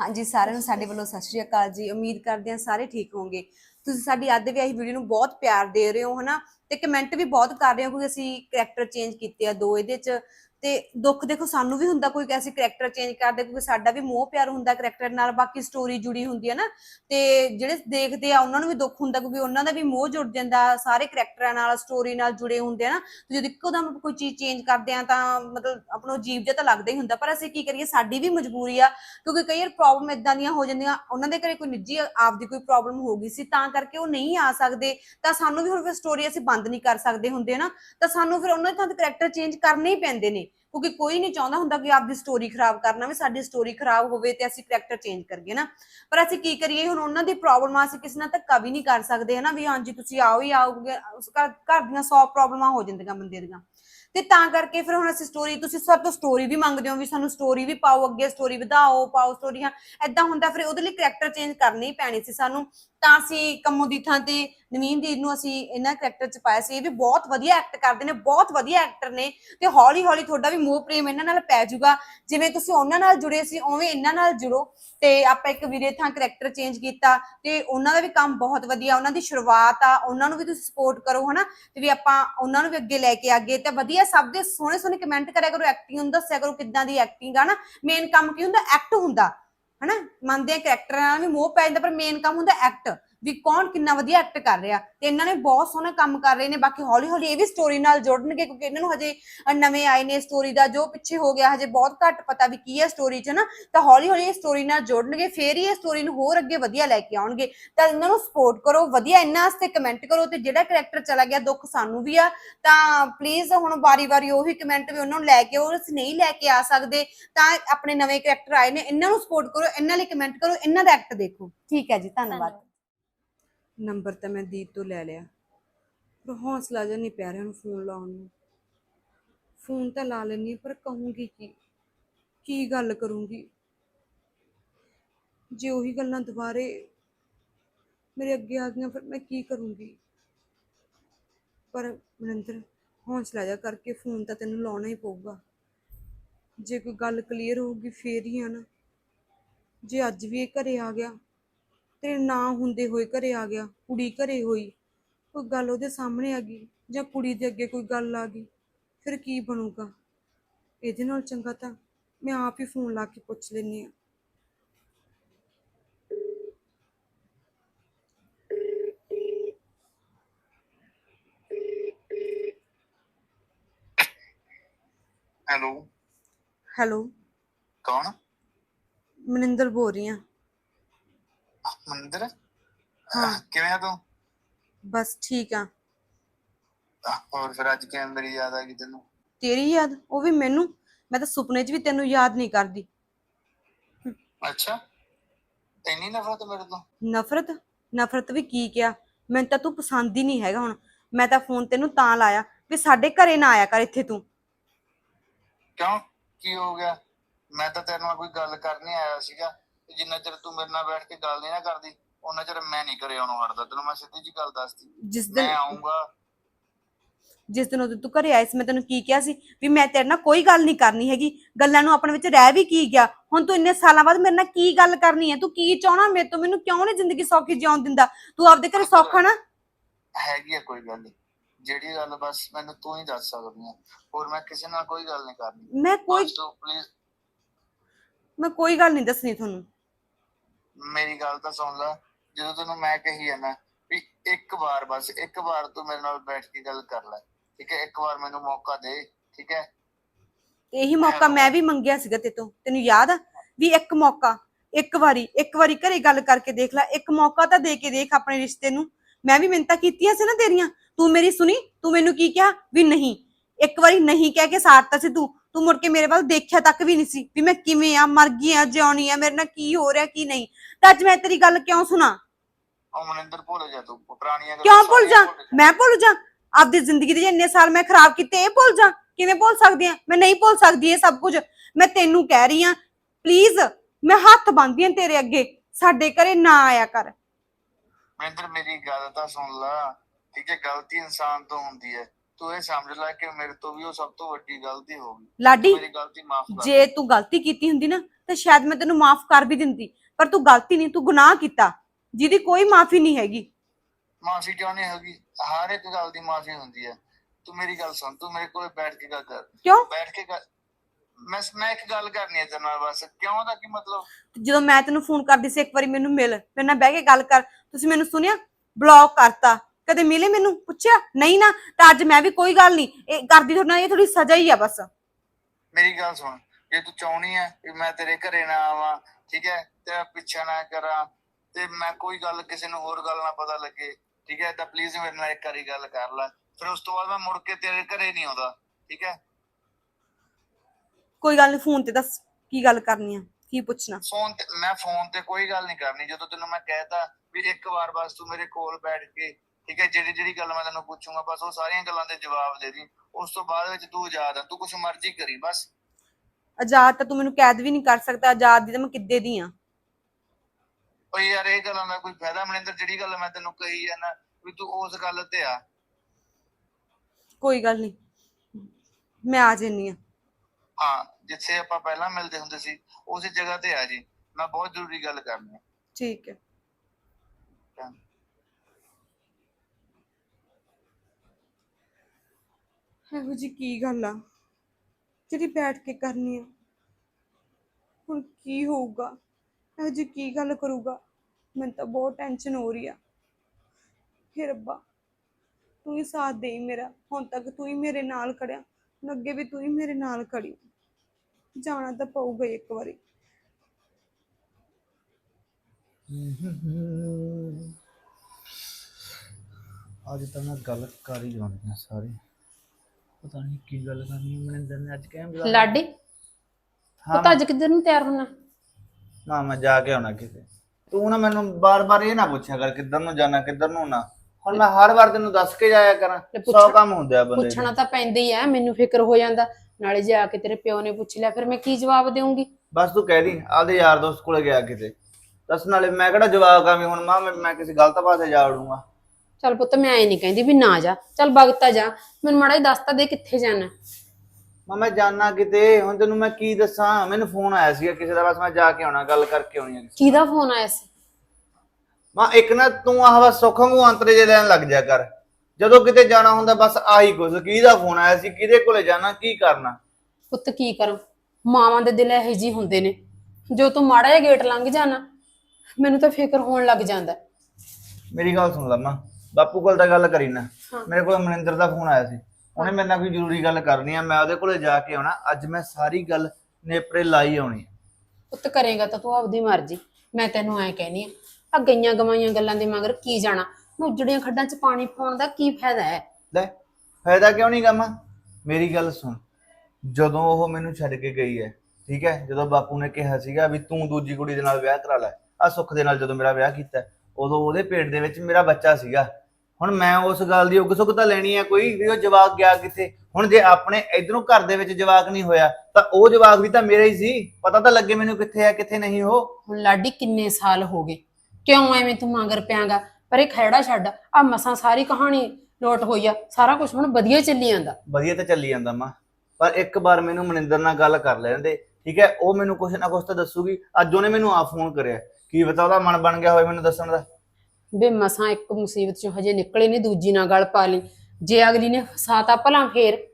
ਹਾਂਜੀ, ਸਾਰਿਆਂ ਨੂੰ ਸਾਡੇ ਵੱਲੋਂ ਸਤਿ ਸ਼੍ਰੀ ਅਕਾਲ ਜੀ। ਉਮੀਦ ਕਰਦੇ ਹਾਂ ਸਾਰੇ ਠੀਕ ਹੋਵੋਗੇ ਤੁਸੀਂ ਸਾਡੀ ਅੱਜ ਵਿਆਹੀ ਵੀਡੀਓ ਨੂੰ ਬਹੁਤ ਪਿਆਰ ਦੇ ਰਹੇ ਹੋ, ਹਨਾ? ਤੇ ਕਮੈਂਟ ਵੀ ਬਹੁਤ ਕਰ ਰਹੇ ਹੋ, ਕਿਉਂਕਿ ਅਸੀਂ ਕੈਰੈਕਟਰ ਚੇਂਜ ਕੀਤੇ ਆ ਦੋ, ਇਹਦੇ ਚ ਤੇ ਦੁੱਖ ਦੇਖੋ ਸਾਨੂੰ ਵੀ ਹੁੰਦਾ ਕੋਈ ਕਿਸੇ ਕੈਰੈਕਟਰ ਚੇਂਜ ਕਰਦੇ ਕਿਉਂਕਿ ਸਾਡਾ ਵੀ ਮੋਹ ਪਿਆਰ ਹੁੰਦਾ ਕੈਰੈਕਟਰ ਨਾਲ, ਬਾਕੀ ਸਟੋਰੀ ਜੁੜੀ ਹੁੰਦੀ ਹੈ ਨਾ, ਤੇ ਜਿਹੜੇ ਦੇਖਦੇ ਆ ਉਹਨਾਂ ਨੂੰ ਵੀ ਦੁੱਖ ਹੁੰਦਾ, ਕਿਉਂਕਿ ਉਹਨਾਂ ਦਾ ਵੀ ਮੋਹ ਜੁੜ ਜਾਂਦਾ, ਸਾਰੇ ਕੈਰੈਕਟਰਾਂ ਨਾਲ ਸਟੋਰੀ ਨਾਲ ਜੁੜੇ ਹੁੰਦੇ ਆ ਨਾ, ਤੇ ਜਦੋਂ ਇੱਕੋ ਦਮ ਕੋਈ ਚੀਜ਼ ਚੇਂਜ ਕਰਦੇ ਆ ਤਾਂ ਮਤਲਬ ਆਪਣਾ ਜੀਵ ਜਿਹਾ ਤਾਂ ਲੱਗਦਾ ਹੀ ਹੁੰਦਾ, ਪਰ ਅਸੀਂ ਕੀ ਕਰੀਏ, ਸਾਡੀ ਵੀ ਮਜਬੂਰੀ ਆ, ਕਿਉਂਕਿ ਕਈ ਵਾਰ ਪ੍ਰੋਬਲਮ ਇਦਾਂ ਦੀਆਂ ਹੋ ਜਾਂਦੀਆਂ, ਉਹਨਾਂ ਦੇ ਘਰੇ ਕੋਈ ਨਿੱਜੀ ਆਪਦੀ ਕੋਈ ਪ੍ਰੋਬਲਮ ਹੋ ਗਈ ਸੀ, ਤਾਂ ਕਰਕੇ ਉਹ ਨਹੀਂ ਆ ਸਕਦੇ, ਤਾਂ ਸਾਨੂੰ ਵੀ ਹੁਣ ਫਿਰ ਸਟੋਰੀ ਅਸੀਂ ਬੰਦ ਨਹੀਂ ਕਰ ਸਕਦੇ ਹੁੰਦੇ ਨਾ, ਤਾਂ ਸਾਨੂੰ ਫਿਰ ਉਹਨਾਂ ਦੇ ਥਾਂ ਤੇ ਕਰੈਕਟਰ ਚੇਂਜ ਕਰਨੇ ਹੀ ਪੈਂਦੇ ਨੇ ਕਿਉਂਕਿ ਕੋਈ ਨਹੀਂ ਚਾਹੁੰਦਾ ਹੁੰਦਾ ਕਿ ਆਪਦੀ ਸਟੋਰੀ ਖਰਾਬ ਕਰਨਾ ਵੀ ਸਾਡੀ ਸਟੋਰੀ ਖਰਾਬ ਹੋਵੇ ਤੇ ਅਸੀਂ ਕਰੈਕਟਰ ਚੇਂਜ ਕਰੀਏ ਨਾ। ਪਰ ਅਸੀਂ ਕੀ ਕਰੀਏ, ਹੁਣ ਉਹਨਾਂ ਦੀ ਪ੍ਰੋਬਲਮ ਅਸੀਂ ਕਿਸੇ ਨਾਲ ਧੱਕਾ ਵੀ ਨਹੀਂ ਕਰ ਸਕਦੇ, ਹਨਾ, ਵੀ ਹਾਂਜੀ ਤੁਸੀਂ ਆਓ ਹੀ ਆਓਗੇ ਘਰ ਦੀਆਂ 100 ਪ੍ਰੋਬਲਮਾਂ ਹੋ ਜਾਂਦੀਆਂ ਬੰਦੇ ਦੀਆਂ। ਤੇ ਤਾਂ ਕਰਕੇ ਫਿਰ ਹੁਣ ਅਸੀਂ ਸਟੋਰੀ ਤੁਸੀਂ ਸਾਡੇ ਤੋਂ ਸਟੋਰੀ ਵੀ ਮੰਗਦੇ ਹੋ ਵੀ ਸਾਨੂੰ ਸਟੋਰੀ ਵੀ ਪਾਓ, ਅੱਗੇ ਸਟੋਰੀ ਵਧਾਓ, ਪਾਓ ਸਟੋਰੀਆਂ ਐਦਾਂ ਹੁੰਦਾ, ਫਿਰ ਉਹਦੇ ਲਈ ਕਰੈਕਟਰ ਚੇਂਜ ਕਰਨੀ ਹੀ ਪੈਣੀ ਸੀ ਸਾਨੂੰ। ਤਾਂ ਅਸੀਂ ਕੰਮੋ ਦੀ ਥਾਂ ਤੇ ਨਵੀਨ ਦੀ ਨੂੰ ਅਸੀਂ ਇਹਨਾਂ ਕਰੈਕਟਰ ਚ ਪਾਇਆ ਸੀ, ਇਹ ਵੀ ਬਹੁਤ ਵਧੀਆ ਐਕਟ ਕਰਦੇ ਨੇ, ਬਹੁਤ ਵਧੀਆ ਐਕਟਰ ਨੇ ਤੇ ਹੌਲੀ ਹੌਲੀ ਤੁਹਾਡਾ ਵੀ ਮੋਹ ਪ੍ਰੇਮ ਇਹਨਾਂ ਨਾਲ ਪੈ ਜਾਊਗਾ। ਜਿਵੇਂ ਤੁਸੀਂ ਉਹਨਾਂ ਨਾਲ ਜੁੜੇ ਸੀ, ਉਵੇਂ ਇਹਨਾਂ ਨਾਲ ਜੁੜੋ ਤੇ ਆਪਾਂ ਇੱਕ ਵੀਰੇ ਥਾਂ ਕਰੈਕਟਰ ਚੇਂਜ ਕੀਤਾ ਤੇ ਉਹਨਾਂ ਦਾ ਵੀ ਕੰਮ ਬਹੁਤ ਵਧੀਆ, ਉਹਨਾਂ ਦੀ ਸ਼ੁਰੂਆਤ ਆ, ਉਹਨਾਂ ਨੂੰ ਵੀ ਤੁਸੀਂ ਸਪੋਰਟ ਕਰੋ, ਹਨਾ? ਤੇ ਵੀ ਆਪਾਂ ਉਹਨਾਂ ਨੂੰ ਵੀ ਅੱਗੇ ਲੈ ਕੇ ਆਗੇ ਤੇ ਵਧੀਆ ਸਭ ਦੇ ਸੋਹਣੇ ਸੋਹਣੇ ਕਮੈਂਟ ਕਰਿਆ ਕਰੋ ਐਕਟਿੰਗ ਨੂੰ ਦੱਸਿਆ ਕਰੋ ਕਿੱਦਾਂ ਦੀ ਐਕਟਿੰਗ ਆ ਨਾ ਮੇਨ ਕੰਮ ਕੀ ਹੁੰਦਾ? ਐਕਟ ਹੁੰਦਾ, ਹਨਾ? ਮੰਨਦੇ ਆ ਕਰੈਕਟਰਾਂ ਨਾਲ ਵੀ ਮੋਹ ਪੈ ਜਾਂਦਾ, ਪਰ ਮੇਨ ਕੰਮ ਹੁੰਦਾ ਐਕਟ ਵੀ ਕੌਣ ਕਿੰਨਾ ਵਧੀਆ ਐਕਟ ਕਰ ਰਿਹਾ। ਤੇ ਇਹਨਾਂ ਨੇ ਬਹੁਤ ਸੋਹਣਾ ਕੰਮ ਕਰ ਰਹੇ ਨੇ, ਬਾਕੀ ਹੌਲੀ ਹੌਲੀ ਇਹ ਵੀ ਸਟੋਰੀ ਨਾਲ ਜੁੜਨਗੇ, ਕਿਉਂਕਿ ਇਹਨਾਂ ਨੂੰ ਹਜੇ ਨਵੇਂ ਆਏ ਨੇ ਸਟੋਰੀ ਦਾ, ਜੋ ਪਿੱਛੇ ਹੋ ਗਿਆ, ਹਜੇ ਬਹੁਤ ਘੱਟ ਪਤਾ ਵੀ ਕੀ ਹੈ ਸਟੋਰੀ 'ਚ ਨਾ। ਤਾਂ ਹੌਲੀ ਹੌਲੀ ਇਹ ਸਟੋਰੀ ਨਾਲ ਜੋੜਨਗੇ, ਫੇਰ ਹੀ ਇਹ ਸਟੋਰੀ ਨੂੰ ਹੋਰ ਅੱਗੇ ਵਧੀਆ ਲੈ ਕੇ ਆਉਣਗੇ। ਤਾਂ ਇਹਨਾਂ ਨੂੰ ਸਪੋਰਟ ਕਰੋ, ਵਧੀਆ ਇਹਨਾਂ ਵਾਸਤੇ ਕਮੈਂਟ ਕਰੋ ਤੇ ਜਿਹੜਾ ਕਰੈਕਟਰ ਚਲਾ ਗਿਆ, ਦੁੱਖ ਸਾਨੂੰ ਵੀ ਆ। ਤਾਂ ਪਲੀਜ਼ ਹੁਣ ਵਾਰੀ-ਵਾਰੀ ਉਹੀ ਕਮੈਂਟ ਵੀ ਉਹਨਾਂ ਨੂੰ ਲੈ ਕੇ ਉਹ ਨਹੀਂ ਲੈ ਕੇ ਆ ਸਕਦੇ, ਤਾਂ ਆਪਣੇ ਨਵੇਂ ਕਰੈਕਟਰ ਆਏ ਨੇ, ਇਹਨਾਂ ਨੂੰ ਸਪੋਰਟ ਕਰੋ, ਇਹਨਾਂ ਲਈ ਕਮੈਂਟ ਕਰੋ, ਇਹਨਾਂ ਦਾ ਐਕਟ ਦੇਖੋ। ਠੀਕ ਹੈ ਜੀ ਧੰਨਵਾਦ। ਨੰਬਰ ਤਾਂ ਮੈਂ ਦੀਪ ਤੋਂ ਲੈ ਲਿਆ। ਪਰ ਹੌਸਲਾ ਜਿਹਾ ਨਹੀਂ ਪੈ ਰਿਹਾ ਉਹਨੂੰ ਫੋਨ ਲਾਉਣ ਨੂੰ। ਫੋਨ ਤਾਂ ਲਾ ਲੈਣੀ ਪਰ ਕਹੂੰਗੀ ਕੀ? ਕੀ ਗੱਲ ਕਰੂੰਗੀ? ਜੇ ਉਹੀ ਗੱਲਾਂ ਦੁਬਾਰੇ ਮੇਰੇ ਅੱਗੇ ਆ ਗਈਆਂ, ਫਿਰ ਮੈਂ ਕੀ ਕਰੂੰਗੀ? ਪਰ ਮਨਿੰਦਰ, ਹੌਸਲਾ ਜਾ ਕਰਕੇ ਫੋਨ ਤਾਂ ਤੈਨੂੰ ਲਾਉਣਾ ਹੀ ਪਊਗਾ। ਜੇ ਕੋਈ ਗੱਲ ਕਲੀਅਰ ਹੋਊਗੀ, ਫੇਰ ਹੀ ਆ ਨਾ। ਜੇ ਅੱਜ ਵੀ ਇਹ ਘਰੇ ਆ ਗਿਆ ਤੇਰੇ ਨਾ ਹੁੰਦੇ ਹੋਏ ਘਰੇ ਆ ਗਿਆ ਕੁੜੀ ਘਰੇ ਹੋਈ। ਕੋਈ ਗੱਲ ਉਹਦੇ ਸਾਹਮਣੇ ਆ ਗਈ ਜਾਂ ਕੁੜੀ ਦੇ ਅੱਗੇ ਕੋਈ ਗੱਲ ਆ ਗਈ ਫਿਰ ਕੀ ਬਣੂਗਾ? ਇਹਦੇ ਨਾਲ ਚੰਗਾ ਤਾਂ ਮੈਂ ਆਪ ਹੀ ਫੋਨ ਲਾ ਕੇ ਪੁੱਛ ਲੈਣੀ ਆ ਹੈਲੋ। ਹੈਲੋ। ਕੌਣ? ਮਨਿੰਦਰ ਬੋਲ ਰਹੀ ਆ ਮੰਦਰ? ਹਾਂ। ਕਿਵੇਂ ਆ ਤੂੰ? ਬਸ ਠੀਕ ਆ। ਹੋਰ ਫਿਰ ਅੱਜ ਕਿਵੇਂ ਮੇਰੀ ਯਾਦ ਆ ਗਈ ਤੈਨੂੰ? ਤੇਰੀ ਯਾਦ? ਉਹ ਵੀ ਮੈਨੂੰ? ਮੈਂ ਤਾਂ ਸੁਪਨੇ 'ਚ ਵੀ ਤੈਨੂੰ ਯਾਦ ਨਹੀਂ ਕਰਦੀ। ਅੱਛਾ। ਇੰਨੀ ਨਫ਼ਰਤ ਮੇਰੇ ਤੋਂ? ਨਫ਼ਰਤ? ਨਫ਼ਰਤ ਵੀ ਕੀ ਕਿਹਾ ਮੈਨੂੰ ਤਾਂ ਤੂੰ ਪਸੰਦ ਹੀ ਨਹੀਂ ਹੈਗਾ ਹੁਣ। ਮੈਂ ਤਾਂ ਫੋਨ ਤੈਨੂੰ ਤਾਂ ਲਾਇਆ ਵੀ ਸਾਡੇ ਘਰੇ ਨਾ ਆਇਆ ਕਰ ਇੱਥੇ ਤੂੰ। ਕਿਉਂ? ਕੀ ਹੋ ਗਿਆ? ਮੈਂ ਤਾਂ ਤੇਰੇ ਨਾਲ ਕੋਈ ਗੱਲ ਕਰਨੀ ਆਇਆ ਸੀਗਾ। ਤੇ ਜਿੰਨਾ ਚਿਰ ਤੂੰ ਮੇਰੇ ਨਾਲ ਬੈਠ ਕੇ ਗੱਲ ਨਹੀਂ ਨਾ ਕਰਦੀ ਉਹਨਾਂ ਚਿਰ ਮੈਂ ਨਹੀਂ ਘਰੇ ਆਉਣੋਂ ਹਟਦਾ। ਤੈਨੂੰ ਮੈਂ ਸਿੱਧੀ ਜੀ ਗੱਲ ਦੱਸਦੀ ਜਿਸ ਦਿਨ ਮੈਂ ਆਉਂਗਾ ਜਿਸ ਦਿਨ ਉਦੋਂ ਤੂੰ ਘਰੇ ਆਈ ਸੀ ਮੈਂ ਤੈਨੂੰ ਕੀ ਕਿਹਾ ਸੀ? ਵੀ ਮੈਂ ਤੇਰੇ ਨਾਲ ਕੋਈ ਗੱਲ ਨਹੀਂ ਕਰਨੀ ਹੈਗੀ। ਗੱਲਾਂ ਨੂੰ ਆਪਣੇ ਵਿੱਚ ਰਹਿ ਵੀ ਕੀ ਗਿਆ? ਹੁਣ ਤੂੰ ਇੰਨੇ ਸਾਲਾਂ ਬਾਅਦ ਮੇਰੇ ਨਾਲ ਕੀ ਗੱਲ ਕਰਨੀ ਹੈ? ਤੂੰ ਕੀ ਚਾਹਣਾ ਮੇਰੇ ਤੋਂ? ਮੈਨੂੰ ਕਿਉਂ ਨਹੀਂ ਜ਼ਿੰਦਗੀ ਸੌਖੀ ਜਿਉਣ ਦਿੰਦਾ? ਤੂੰ ਆਪਦੇ ਘਰੇ ਸੌਖਾ ਨਾ? ਹੈਗੀ ਆ ਕੋਈ ਗੱਲ ਨੀ। ਜਿਹੜੀ ਗੱਲ ਬਸ ਮੈਨੂੰ ਤੂੰ ਹੀ ਦੱਸ ਸਕਦੀ ਆ। ਹੋਰ ਮੈਂ ਕਿਸੇ ਨਾਲ ਕੋਈ ਗੱਲ ਨਹੀਂ ਕਰਨੀ। ਮੈਂ ਕੋਈ ਪਲੀਜ਼ ਮੈਂ ਕੋਈ ਗੱਲ ਨਹੀਂ ਦੱਸਣੀ ਤੁਹਾਨੂੰ। ਮੇਰੀ ਗੱਲ ਤਾਂ ਸੁਣ ਲੈ, ਜਦੋਂ ਤੈਨੂੰ ਮੈਂ ਕਹੀ ਆ ਵੀ ਇੱਕ ਵਾਰ ਬਸ, ਇੱਕ ਵਾਰ ਤੂੰ ਮੇਰੇ ਨਾਲ ਬੈਠ ਕੇ ਗੱਲ ਕਰ ਲੈ, ਠੀਕ ਹੈ? ਇੱਕ ਵਾਰ ਮੈਨੂੰ ਮੌਕਾ ਦੇ, ਠੀਕ ਹੈ? ਇਹੀ ਮੌਕਾ ਮੈਂ ਵੀ ਮੰਗਿਆ ਸੀਗਾ ਤੇ ਤੋਂ। ਤੈਨੂੰ ਯਾਦ ਆ? ਵੀ ਇੱਕ ਮੌਕਾ, ਇੱਕ ਵਾਰੀ ਇੱਕ ਵਾਰੀ ਘਰੇ ਗੱਲ ਕਰਕੇ ਦੇਖ ਲੈ। ਇੱਕ ਮੌਕਾ ਤਾਂ ਦੇ ਕੇ ਦੇਖ ਆਪਣੇ ਰਿਸ਼ਤੇ ਨੂੰ। ਮੈਂ ਵੀ ਮਿੰਤਾ ਕੀਤੀਆਂ ਸੀ ਨਾ ਤੇਰੀਆਂ। ਤੂੰ ਮੇਰੀ ਸੁਣੀ, ਤੂੰ ਮੈਨੂੰ ਕੀ ਕਿਹਾ? ਵੀ ਨਹੀਂ। ਇੱਕ ਵਾਰੀ ਨਹੀਂ ਕਹਿ ਕੇ ਸਾਰਤਾ ਸੀ ਤੂੰ। ਤੂੰ ਮੁੜ ਕੇ ਮੇਰੇ ਵੱਲ ਦੇਖਿਆ ਤੱਕ ਵੀ ਨਹੀਂ ਸੀ ਵੀ ਮੈਂ ਕਿਵੇਂ ਆ ਮਰ ਗਈ ਆ ਜਿਉਣੀ ਆ ਮੇਰੇ ਨਾਲ ਕੀ ਹੋ ਰਿਹਾ ਕੀ ਨਹੀਂ। ਤਾਂ ਅੱਜ ਮੈਂ ਤੇਰੀ ਗੱਲ ਕਿਉਂ ਸੁਣਾ? ਉਹ ਮਨਿੰਦਰ ਭੁੱਲ ਜਾ ਤੂੰ ਪੁਰਾਣੀਆਂ ਗੱਲਾਂ ਕਿਉਂ ਭੁੱਲ ਜਾ? ਮੈਂ ਭੁੱਲ ਜਾ? ਆਪਦੀ ਜ਼ਿੰਦਗੀ ਦੇ ਇੰਨੇ ਸਾਲ ਮੈਂ ਖਰਾਬ ਕੀਤੇ ਇਹ ਭੁੱਲ ਜਾ? ਕਿਵੇਂ ਭੁੱਲ ਸਕਦੀ ਆ? ਮੈਂ ਨਹੀਂ ਭੁੱਲ ਸਕਦੀ ਇਹ ਸਭ ਕੁਝ। ਮੈਂ ਤੈਨੂੰ ਕਹਿ ਰਹੀ ਆ ਪਲੀਜ਼ ਮੈਂ ਹੱਥ ਬੰਨ੍ਹਦੀ ਆ ਤੇਰੇ ਅੱਗੇ। ਸਾਡੇ ਘਰੇ ਨਾ ਆਇਆ ਕਰ। ਮਨਿੰਦਰ ਮੇਰੀ ਗੱਲ ਤਾਂ ਸੁਣ ਲੈ ਠੀਕ ਹੈ ਗਲਤੀ ਇਨਸਾਨ ਤੋਂ ਹੁੰਦੀ ਹੈ। ਤੂੰ ਇਹ ਸਮਝ ਲੈ ਕਿ ਮੇਰੇ ਤੋਂ ਵੀ ਉਹ ਸਭ ਤੋਂ ਵੱਡੀ ਗਲਤੀ ਹੋ ਗਈ। ਲਾਡੀ ਮੇਰੀ ਗਲਤੀ ਮਾਫ ਕਰ ਜੇ ਤੂੰ ਗਲਤੀ ਕੀਤੀ ਹੁੰਦੀ ਨਾ ਤਾਂ ਸ਼ਾਇਦ ਮੈਂ ਤੈਨੂੰ ਮਾਫ ਕਰ ਵੀ ਦਿੰਦੀ। ਪਰ ਤੂੰ ਗਲਤੀ ਨਹੀਂ ਤੂੰ ਗੁਨਾਹ ਕੀਤਾ। ਜਿਹਦੀ ਕੋਈ ਮਾਫੀ ਨਹੀਂ ਹੈਗੀ। ਮਾਫੀ ਕਿਉਂ ਨਹੀਂ ਹੋਗੀ? ਹਰ ਇੱਕ ਗੱਲ ਦੀ ਮਾਫੀ ਹੁੰਦੀ ਹੈ। ਤੂੰ ਮੇਰੀ ਗੱਲ ਸੁਣ ਤੂੰ ਮੇਰੇ ਕੋਲ ਬੈਠ ਕੇ ਗੱਲ ਕਰ। ਕਿਉਂ? ਬੈਠ ਕੇ ਗੱਲ ਮੈਂ ਮੈਂ ਇੱਕ ਗੱਲ ਕਰਨੀ ਹੈ ਤੇਰੇ ਨਾਲ ਬਸ। ਕਿਉਂ ਦਾ ਕੀ ਮਤਲਬ? ਜਦੋਂ ਮੈਂ ਤੈਨੂੰ ਫੋਨ ਕਰਦੀ ਸੀ ਇੱਕ ਵਾਰੀ ਮੈਨੂੰ ਮਿਲ। ਮੇਰੇ ਨਾਲ ਬਹਿ ਕੇ ਗੱਲ ਕਰ। ਤੁਸੀਂ ਮੈਨੂੰ ਸੁਣਿਆ? ਬਲੌਕ ਕਰਤਾ। ਕਦੇ ਮਿਲੇ ਮੈਨੂੰ? ਪੁੱਛਿਆ? ਨਹੀਂ ਨਾ ਤਾਂ ਅੱਜ ਮੈਂ ਵੀ ਕੋਈ ਗੱਲ ਨਹੀਂ। ਇਹ ਕਰਦੀ ਤੁਹਾਡੇ ਨਾਲ ਇਹ ਥੋੜੀ ਸਜ਼ਾ ਹੀ ਆ ਬਸ। ਮੇਰੀ ਗੱਲ ਸੁਣ ਜੇ ਤੂੰ ਚਾਹਣੀ ਹੈ ਕਿ ਮੈਂ ਤੇਰੇ ਘਰੇ ਨਾ ਆਵਾਂ ਠੀਕ ਹੈ? ਤੇਰਾ ਪਿੱਛਾ ਨਾ ਕਰਾਂ ਤੇ ਮੈਂ ਕੋਈ ਗੱਲ ਕਿਸੇ ਨੂੰ ਹੋਰ ਗੱਲ ਨਾ ਪਤਾ ਲੱਗੇ ਠੀਕ ਹੈ? ਤਾਂ ਪਲੀਜ਼ ਮੇਰੇ ਨਾਲ ਇੱਕ ਵਾਰੀ ਗੱਲ ਕਰ ਲੈ। ਫਿਰ ਉਸ ਤੋਂ ਬਾਅਦ ਮੈਂ ਮੁੜ ਕੇ ਤੇਰੇ ਘਰੇ ਨਹੀਂ ਆਉਂਦਾ ਠੀਕ ਹੈ? ਕੋਈ ਗੱਲ ਨਹੀਂ ਫੋਨ ਤੇ ਦੱਸ ਕੀ ਗੱਲ ਕਰਨੀ ਆ ਕੀ ਪੁੱਛਣਾ। ਫੋਨ ਤੇ ਮੈਂ ਫੋਨ ਤੇ ਕੋਈ ਗੱਲ ਨਹੀਂ ਕਰਨੀ। ਜਦੋਂ ਤੈਨੂੰ ਮੈਂ ਕਹਿਤਾ ਵੀ ਇੱਕ ਵਾਰ ਬਸ ਤੂੰ ਮੇਰੇ ਕੋਲ ਬੈਠ ਕੇ ਠੀਕ ਹੈ ਜਿਹੜੀ ਜਿਹੜੀ ਗੱਲ ਮੈਂ ਤੈਨੂੰ ਪੁੱਛੂੰਗਾ ਬਸ ਉਹ ਸਾਰੀਆਂ ਗੱਲਾਂ ਦੇ ਜਵਾਬ ਦੇ ਦੀ। ਉਸ ਤੋਂ ਬਾਅਦ ਵਿੱਚ ਤੂੰ ਆਜ਼ਾਦ ਆ ਤੂੰ ਕੁਝ ਮਰਜ਼ੀ ਕਰੀ ਬਸ। ਆਜ਼ਾਦ ਤਾਂ ਤੂੰ ਮੈਨੂੰ ਕੈਦ ਵੀ ਨਹੀਂ ਕਰ ਸਕਦਾ ਆਜ਼ਾਦ ਦੀ ਤਾਂ ਮੈਂ ਕਿੱਦੇ ਦੀ ਆ? ਓਏ ਯਾਰ ਇਹ ਗੱਲਾਂ ਦਾ ਕੋਈ ਫਾਇਦਾ ਮਨਿੰਦਰ ਜਿਹੜੀ ਗੱਲ ਮੈਂ ਤੈਨੂੰ ਕਹੀ ਹੈ ਨਾ ਵੀ ਤੂੰ ਉਸ ਗੱਲ ਤੇ ਆ। ਕੋਈ ਗੱਲ ਨਹੀਂ ਮੈਂ ਆ ਜੰਨੀ ਆ। ਹਾਂ ਜਿੱਥੇ ਆਪਾਂ ਪਹਿਲਾਂ ਮਿਲਦੇ ਹੁੰਦੇ ਸੀ ਉਸੇ ਜਗ੍ਹਾ ਤੇ ਆ ਜੀ। ਮੈਂ ਬਹੁਤ ਜ਼ਰੂਰੀ ਗੱਲ ਕਰਨੀ ਹੈ ਠੀਕ ਹੈ। ਇਹੋ ਜੀ ਕੀ ਗੱਲ ਆ? ਜਿਹੜੀ ਬੈਠ ਕੇ ਕਰਨੀ ਆ। ਹੁਣ ਕੀ ਹੋਊਗਾ? ਇਹੋ ਜੀ ਕੀ ਗੱਲ ਕਰੂਗਾ? ਮੈਨੂੰ ਤਾਂ ਬਹੁਤ ਟੈਨਸ਼ਨ ਹੋ ਰਹੀ ਆ। ਹੇ ਰੱਬਾ, ਤੂੰ ਹੀ ਸਾਥ ਦੇਈ ਮੇਰਾ। ਹੁਣ ਤੱਕ ਤੂੰ ਹੀ ਮੇਰੇ ਨਾਲ ਖੜਿਆ। ਹੁਣ ਅੱਗੇ ਵੀ ਤੂੰ ਹੀ ਮੇਰੇ ਨਾਲ ਖੜੀ। ਜਾਣਾ ਤਾਂ ਪਊਗਾ ਹੀ ਇੱਕ ਵਾਰੀ। ਅੱਜ ਤਾਂ ਮੈਂ ਗੱਲ ਕਰ ਹੀ ਜਾਣੀ ਆ ਸਾਰੇ। ਪਤਾ ਨਹੀਂ ਕੀ ਗੱਲ ਕਰਨੀ ਹੈ ਮਨਿੰਦਰ ਨੇ ਅੱਜ ਕਹਿਮ ਲਾਡੀ ਉਹ ਤਾਂ ਅੱਜ ਕਿੱਧਰ ਨੂੰ ਤਿਆਰ ਹੋਣਾ? ਨਾ ਮੈਂ ਜਾ ਕੇ ਆਉਣਾ ਕਿਤੇ। ਤੂੰ ਨਾ ਮੈਨੂੰ ਬਾਰ-ਬਾਰ ਇਹ ਨਾ ਪੁੱਛਿਆ ਕਰ ਕਿੱਧਰ ਨੂੰ ਜਾਣਾ ਕਿੱਧਰ ਨੂੰ ਨਾ। ਹੁਣ ਮੈਂ ਹਰ ਵਾਰ ਤੈਨੂੰ ਦੱਸ ਕੇ ਜਾਇਆ ਕਰਾਂ ਸੌ ਕੰਮ ਹੁੰਦੇ ਆ ਬੰਦੇ ਦੇ। ਪੁੱਛਣਾ ਤਾਂ ਪੈਂਦਾ ਹੀ ਐ ਮੈਨੂੰ ਫਿਕਰ ਹੋ ਜਾਂਦਾ। ਨਾਲੇ ਜੇ ਆ ਕੇ ਤੇਰੇ ਪਿਓ ਨੇ ਪੁੱਛ ਲਿਆ ਫਿਰ ਮੈਂ ਕੀ ਜਵਾਬ ਦੇਵਾਂਗੀ ਬਸ ਤੂੰ ਕਹਿ ਦੀ ਆਪਦੇ ਯਾਰ ਦੋਸਤ ਕੋਲੇ ਗਿਆ ਕਿਤੇ। ਦੱਸ ਨਾਲੇ ਮੈਂ ਕਿਹੜਾ ਜਵਾਬ ਆ ਵੀ ਹੁਣ ਮਾਂ ਮੈਂ ਮੈਂ ਕਿਸੇ ਗਲਤ ਪਾਸੇ ਜਾ ਵੜੂੰਗਾ। ਚੱਲ ਪੁੱਤ ਮੈਂ ਐ ਨਹੀਂ ਕਹਿੰਦੀ ਵੀ ਨਾ ਜਾ। ਚੱਲ ਬਗਤਾ ਜਾ। ਮੈਨੂੰ ਮਾੜਾ ਜਿਹਾ ਦੱਸ ਤਾਂ ਦੇ ਕਿੱਥੇ ਜਾਣਾ। ਮਾਂ ਮੈਂ ਜਾਣਾ ਕਿਤੇ? ਹੁਣ ਤੈਨੂੰ ਮੈਂ ਕੀ ਦੱਸਾਂ? ਮੈਨੂੰ ਫੋਨ ਆਇਆ ਸੀਗਾ ਕਿਸੇ ਦਾ ਬਸ ਮੈਂ ਜਾ ਕੇ ਆਉਣਾ ਗੱਲ ਕਰਕੇ ਆਉਣੀ ਆ ਕਿਹਦਾ ਫੋਨ ਆਇਆ ਸੀ? ਮਾਂ ਇੱਕ ਨਾ ਤੂੰ ਆਹ ਬਸ ਸੁੱਖ ਨੂੰ ਅੰਤਰੇ ਜੇ ਲੈਣ ਲੱਗ ਜਾ ਕਰ। ਜਦੋਂ ਕਿਤੇ ਜਾਣਾ ਹੁੰਦਾ ਬਸ ਆਹੀ ਕੁਝ ਕਿਹਦਾ ਫੋਨ ਆਇਆ ਸੀ? ਕਿਹਦੇ ਕੋਲੇ ਜਾਣਾ? ਕੀ ਕਰਨਾ? ਪੁੱਤ ਕੀ ਕਰਾਂ? ਮਾਵਾਂ ਦੇ ਦਿਲ ਇਹੋ ਜਿਹੇ ਹੁੰਦੇ ਨੇ। ਜੋ ਤੂੰ ਮਾੜਾ ਜਿਹਾ ਗੇਟ ਲੰਘ ਜਾਣਾ ਮੈਨੂੰ ਤਾਂ ਫਿਕਰ ਹੋਣ ਲੱਗ ਜਾਂਦਾ। ਮੇਰੀ ਗੱਲ ਸੁਣ ਲੈ ਮਾਂ। ਬਾਪੂ ਕੋਲ ਤਾਂ ਗੱਲ ਕਰੀ ਨਾ। ਮੇਰੇ ਕੋਲ ਮਨਿੰਦਰ ਦਾ ਫੋਨ ਆਇਆ ਸੀ। ਉਹਨੇ ਮੇਰੇ ਨਾਲ ਕੋਈ ਜ਼ਰੂਰੀ ਗੱਲ ਕਰਨੀ ਆ ਮੈਂ ਉਹਦੇ ਕੋਲੇ ਜਾ ਕੇ ਆਉਣਾ। ਅੱਜ ਮੈਂ ਸਾਰੀ ਗੱਲ ਨੇਪਰੇ ਲਾਈ ਆਉਣੀ ਆ। ਪੁੱਤ ਕਰੇਗਾ ਤਾਂ ਤੂੰ ਆਪਦੀ ਮਰਜ਼ੀ। ਮੈਂ ਤੈਨੂੰ ਐ ਕਹਿਨੀ ਆ ਆ ਗਈਆਂ ਗਵਾਈਆਂ ਗੱਲਾਂ ਦੇ ਮਗਰ ਕੀ ਜਾਣਾ? ਉਜੜੀਆਂ ਖੱਡਾਂ 'ਚ ਪਾਣੀ ਪਾਉਣ ਦਾ ਕੀ ਫਾਇਦਾ ਹੈ? ਲੈ ਫਾਇਦਾ ਕਿਉਂ ਨਹੀਂ ਗਾਮਾ ਮੇਰੀ ਗੱਲ ਸੁਣ। ਜਦੋਂ ਉਹ ਮੈਨੂੰ ਛੱਡ ਕੇ ਗਈ ਹੈ ਠੀਕ ਹੈ? ਜਦੋਂ ਬਾਪੂ ਨੇ ਕਿਹਾ ਸੀਗਾ ਵੀ ਤੂੰ ਦੂਜੀ ਕੁੜੀ ਦੇ ਨਾਲ ਵਿਆਹ ਕਰਾ ਲੈ ਆ ਸੁੱਖ ਦੇ ਨਾਲ ਜਦੋਂ ਮੇਰਾ ਵਿਆਹ ਕੀਤਾ ਉਦੋਂ ਉਹਦੇ ਪੇਟ ਦੇ ਵਿੱਚ ਮੇਰਾ ਬੱਚਾ ਸੀਗਾ। ਹੁਣ ਮੈਂ ਉਸ ਗੱਲ ਦੀ ਉਗ ਸੁੱਖ ਤਾਂ ਲੈਣੀ ਆ ਕੋਈ ਵੀ ਉਹ ਜਵਾਕ ਗਿਆ ਕਿੱਥੇ। ਹੁਣ ਜੇ ਆਪਣੇ ਇਧਰੋਂ ਘਰ ਦੇ ਵਿੱਚ ਜਵਾਕ ਨਹੀਂ ਹੋਇਆ ਤਾਂ ਉਹ ਜਵਾਕ ਵੀ ਤਾਂ ਮੇਰਾ ਹੀ ਸੀ। ਪਤਾ ਤਾਂ ਲੱਗੇ ਮੈਨੂੰ ਕਿੱਥੇ ਆ ਕਿੱਥੇ ਨਹੀਂ ਉਹ। ਹੁਣ ਲਾਡੀ ਕਿੰਨੇ ਸਾਲ ਹੋ ਗਏ। ਕਿਉਂ ਐਵੇਂ ਤੂੰ ਮੰਗਰ ਪਿਆਂਗਾ? ਪਰ ਇਹ ਖੈੜਾ ਛੱਡ ਆ ਮਸਾਂ ਸਾਰੀ ਕਹਾਣੀ ਲੋਟ ਹੋਈ ਆ। ਸਾਰਾ ਕੁਝ ਹੁਣ ਵਧੀਆ ਚੱਲੀ ਜਾਂਦਾ। ਵਧੀਆ ਤਾਂ ਚੱਲੀ ਜਾਂਦਾ ਮਾਂ। ਪਰ ਇੱਕ ਵਾਰ ਮੈਨੂੰ ਮਨਿੰਦਰ ਨਾਲ ਗੱਲ ਕਰ ਲੈਣ ਦੇ। ਠੀਕ ਹੈ ਉਹ ਮੈਨੂੰ ਕੁਛ ਨਾ ਕੁਛ ਤਾਂ ਦੱਸੂਗੀ। ਅੱਜ ਉਹਨੇ ਮੈਨੂੰ ਆ ਫੋਨ ਕਰਿਆ। ਕੀ ਪਤਾ ਉਹਦਾ ਮਨ ਬਣ ਗਿਆ ਹੋਵੇ ਮੈਨੂੰ ਦੱਸਣ ਦਾ? ਬੇ ਮਸਾਂ ਇੱਕ ਮੁਸੀਬਤ ਚੋਂ ਹਜੇ ਨਿਕਲੇ ਨਹੀਂ ਦੂਜੀ ਨਾਲ ਗੱਲ ਪਾ ਲਈ। ਜੇ ਅਗਲੀ ਨੇ ਫਸਾਤਾ ਭਲਾ ਫੇਰ।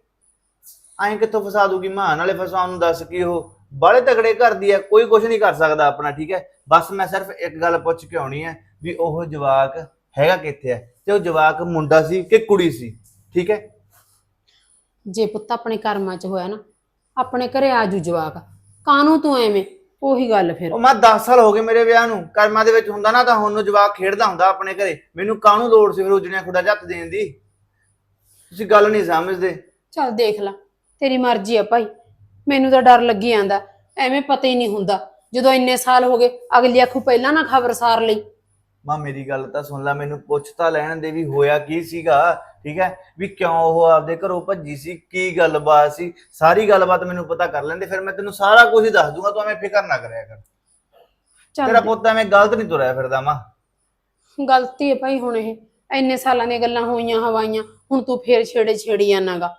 ਐਂ ਕਿੱਥੋਂ ਫਸਾ ਦੂਗੀ? ਮਾਂ ਨਾਲੇ ਫਸਾਉਣ ਨੂੰ ਦੱਸ ਕੀ ਉਹ? ਬਾਲੇ ਤਗੜੇ ਕਰਦੀ ਆ ਕੋਈ ਕੁਛ ਨਹੀਂ ਕਰ ਸਕਦਾ ਆਪਣਾ ਠੀਕ ਹੈ? ਬਸ ਮੈਂ ਸਿਰਫ ਇੱਕ ਗੱਲ ਪੁੱਛ ਕੇ ਆਉਣੀ ਹੈ ਵੀ ਉਹ ਜਵਾਕ ਹੈਗਾ ਕਿੱਥੇ ਹੈ? ਤੇ ਉਹ ਜਵਾਕ ਮੁੰਡਾ ਸੀ ਕਿ ਕੁੜੀ ਸੀ? ਠੀਕ ਹੈ? ਜੇ ਪੁੱਤ ਆਪਣੇ ਕਰਮਾਂ 'ਚ ਹੋਇਆ ਨਾ ਆਪਣੇ ਘਰੇ ਆਜੂ ਜਵਾਕ। ਕਾਨੂੰ ਤੂੰ ਐਵੇਂ? ਉਹੀ ਗੱਲ ਫਿਰ। ਉਹ ਮੈਂ 10 ਸਾਲ ਹੋ ਗਏ ਮੇਰੇ ਵਿਆਹ ਨੂੰ ਕਰਮਾਂ ਦੇ ਵਿੱਚ ਹੁੰਦਾ ਨਾ ਤਾਂ ਹੁਣ ਨੂੰ ਜਵਾਕ ਖੇਡਦਾ ਹੁੰਦਾ ਆਪਣੇ ਘਰੇ। ਮੈਨੂੰ ਕਾਹਨੂੰ ਲੋੜ ਸੀ ਫਿਰ ਉਜੜੀਆਂ ਖੁਦਾ ਜੱਤ ਦੇਣ ਦੀ? ਤੁਸੀਂ ਗੱਲ ਨਹੀਂ ਸਮਝਦੇ। ਚੱਲ ਦੇਖ ਲੈ ਤੇਰੀ ਮਰਜ਼ੀ ਆ ਭਾਈ। ਮੈਨੂੰ ਤਾਂ ਡਰ ਲੱਗੀ ਜਾਂਦਾ ਐਵੇਂ ਪਤਾ ਹੀ ਨਹੀਂ ਹੁੰਦਾ। ਜਦੋਂ ਇੰਨੇ ਸਾਲ ਹੋ ਗਏ ਅਗਲੀ ਆਖੂ ਪਹਿਲਾਂ ਨਾ ਖਬਰ ਸਾਰ ਲਈ। ਮਾਂ ਮੇਰੀ ਗੱਲ ਤਾਂ ਸੁਣ ਲੈ ਮੈਨੂੰ ਪੁੱਛ ਤਾਂ ਲੈਣ ਦੇ ਵੀ ਹੋਇਆ ਕੀ ਸੀਗਾ। ਠੀਕ ਹੈ? ਵੀ ਕਿਉਂ ਉਹ ਆਪਦੇ ਘਰੋਂ ਭੱਜੀ ਸੀ? ਕੀ ਗੱਲਬਾਤ ਸੀ? ਸਾਰੀ ਗੱਲਬਾਤ ਮੈਨੂੰ ਪਤਾ ਕਰ ਲੈਂਦੇ ਫਿਰ ਮੈਂ ਤੈਨੂੰ ਸਾਰਾ ਕੁਝ ਹੀ ਦੱਸ ਦੂੰਗਾ ਤੂੰ ਐਵੇਂ ਫਿਕਰ ਨਾ ਕਰਿਆ ਕਰ। ਤੇਰਾ ਪੁੱਤ ਐਵੇਂ ਗਲਤ ਨਹੀਂ ਤੁਰਿਆ ਫਿਰਦਾ ਮਾਂ। ਗਲਤੀ ਹੈ ਭਾਈ ਹੁਣ ਇਹ। ਇੰਨੇ ਸਾਲਾਂ ਦੀਆਂ ਗੱਲਾਂ ਹੋਈਆਂ ਹਵਾਈਆਂ ਹੁਣ ਤੂੰ ਫੇਰ ਛੇੜੇ ਛੇੜੀ ਜਾਣਾਗਾ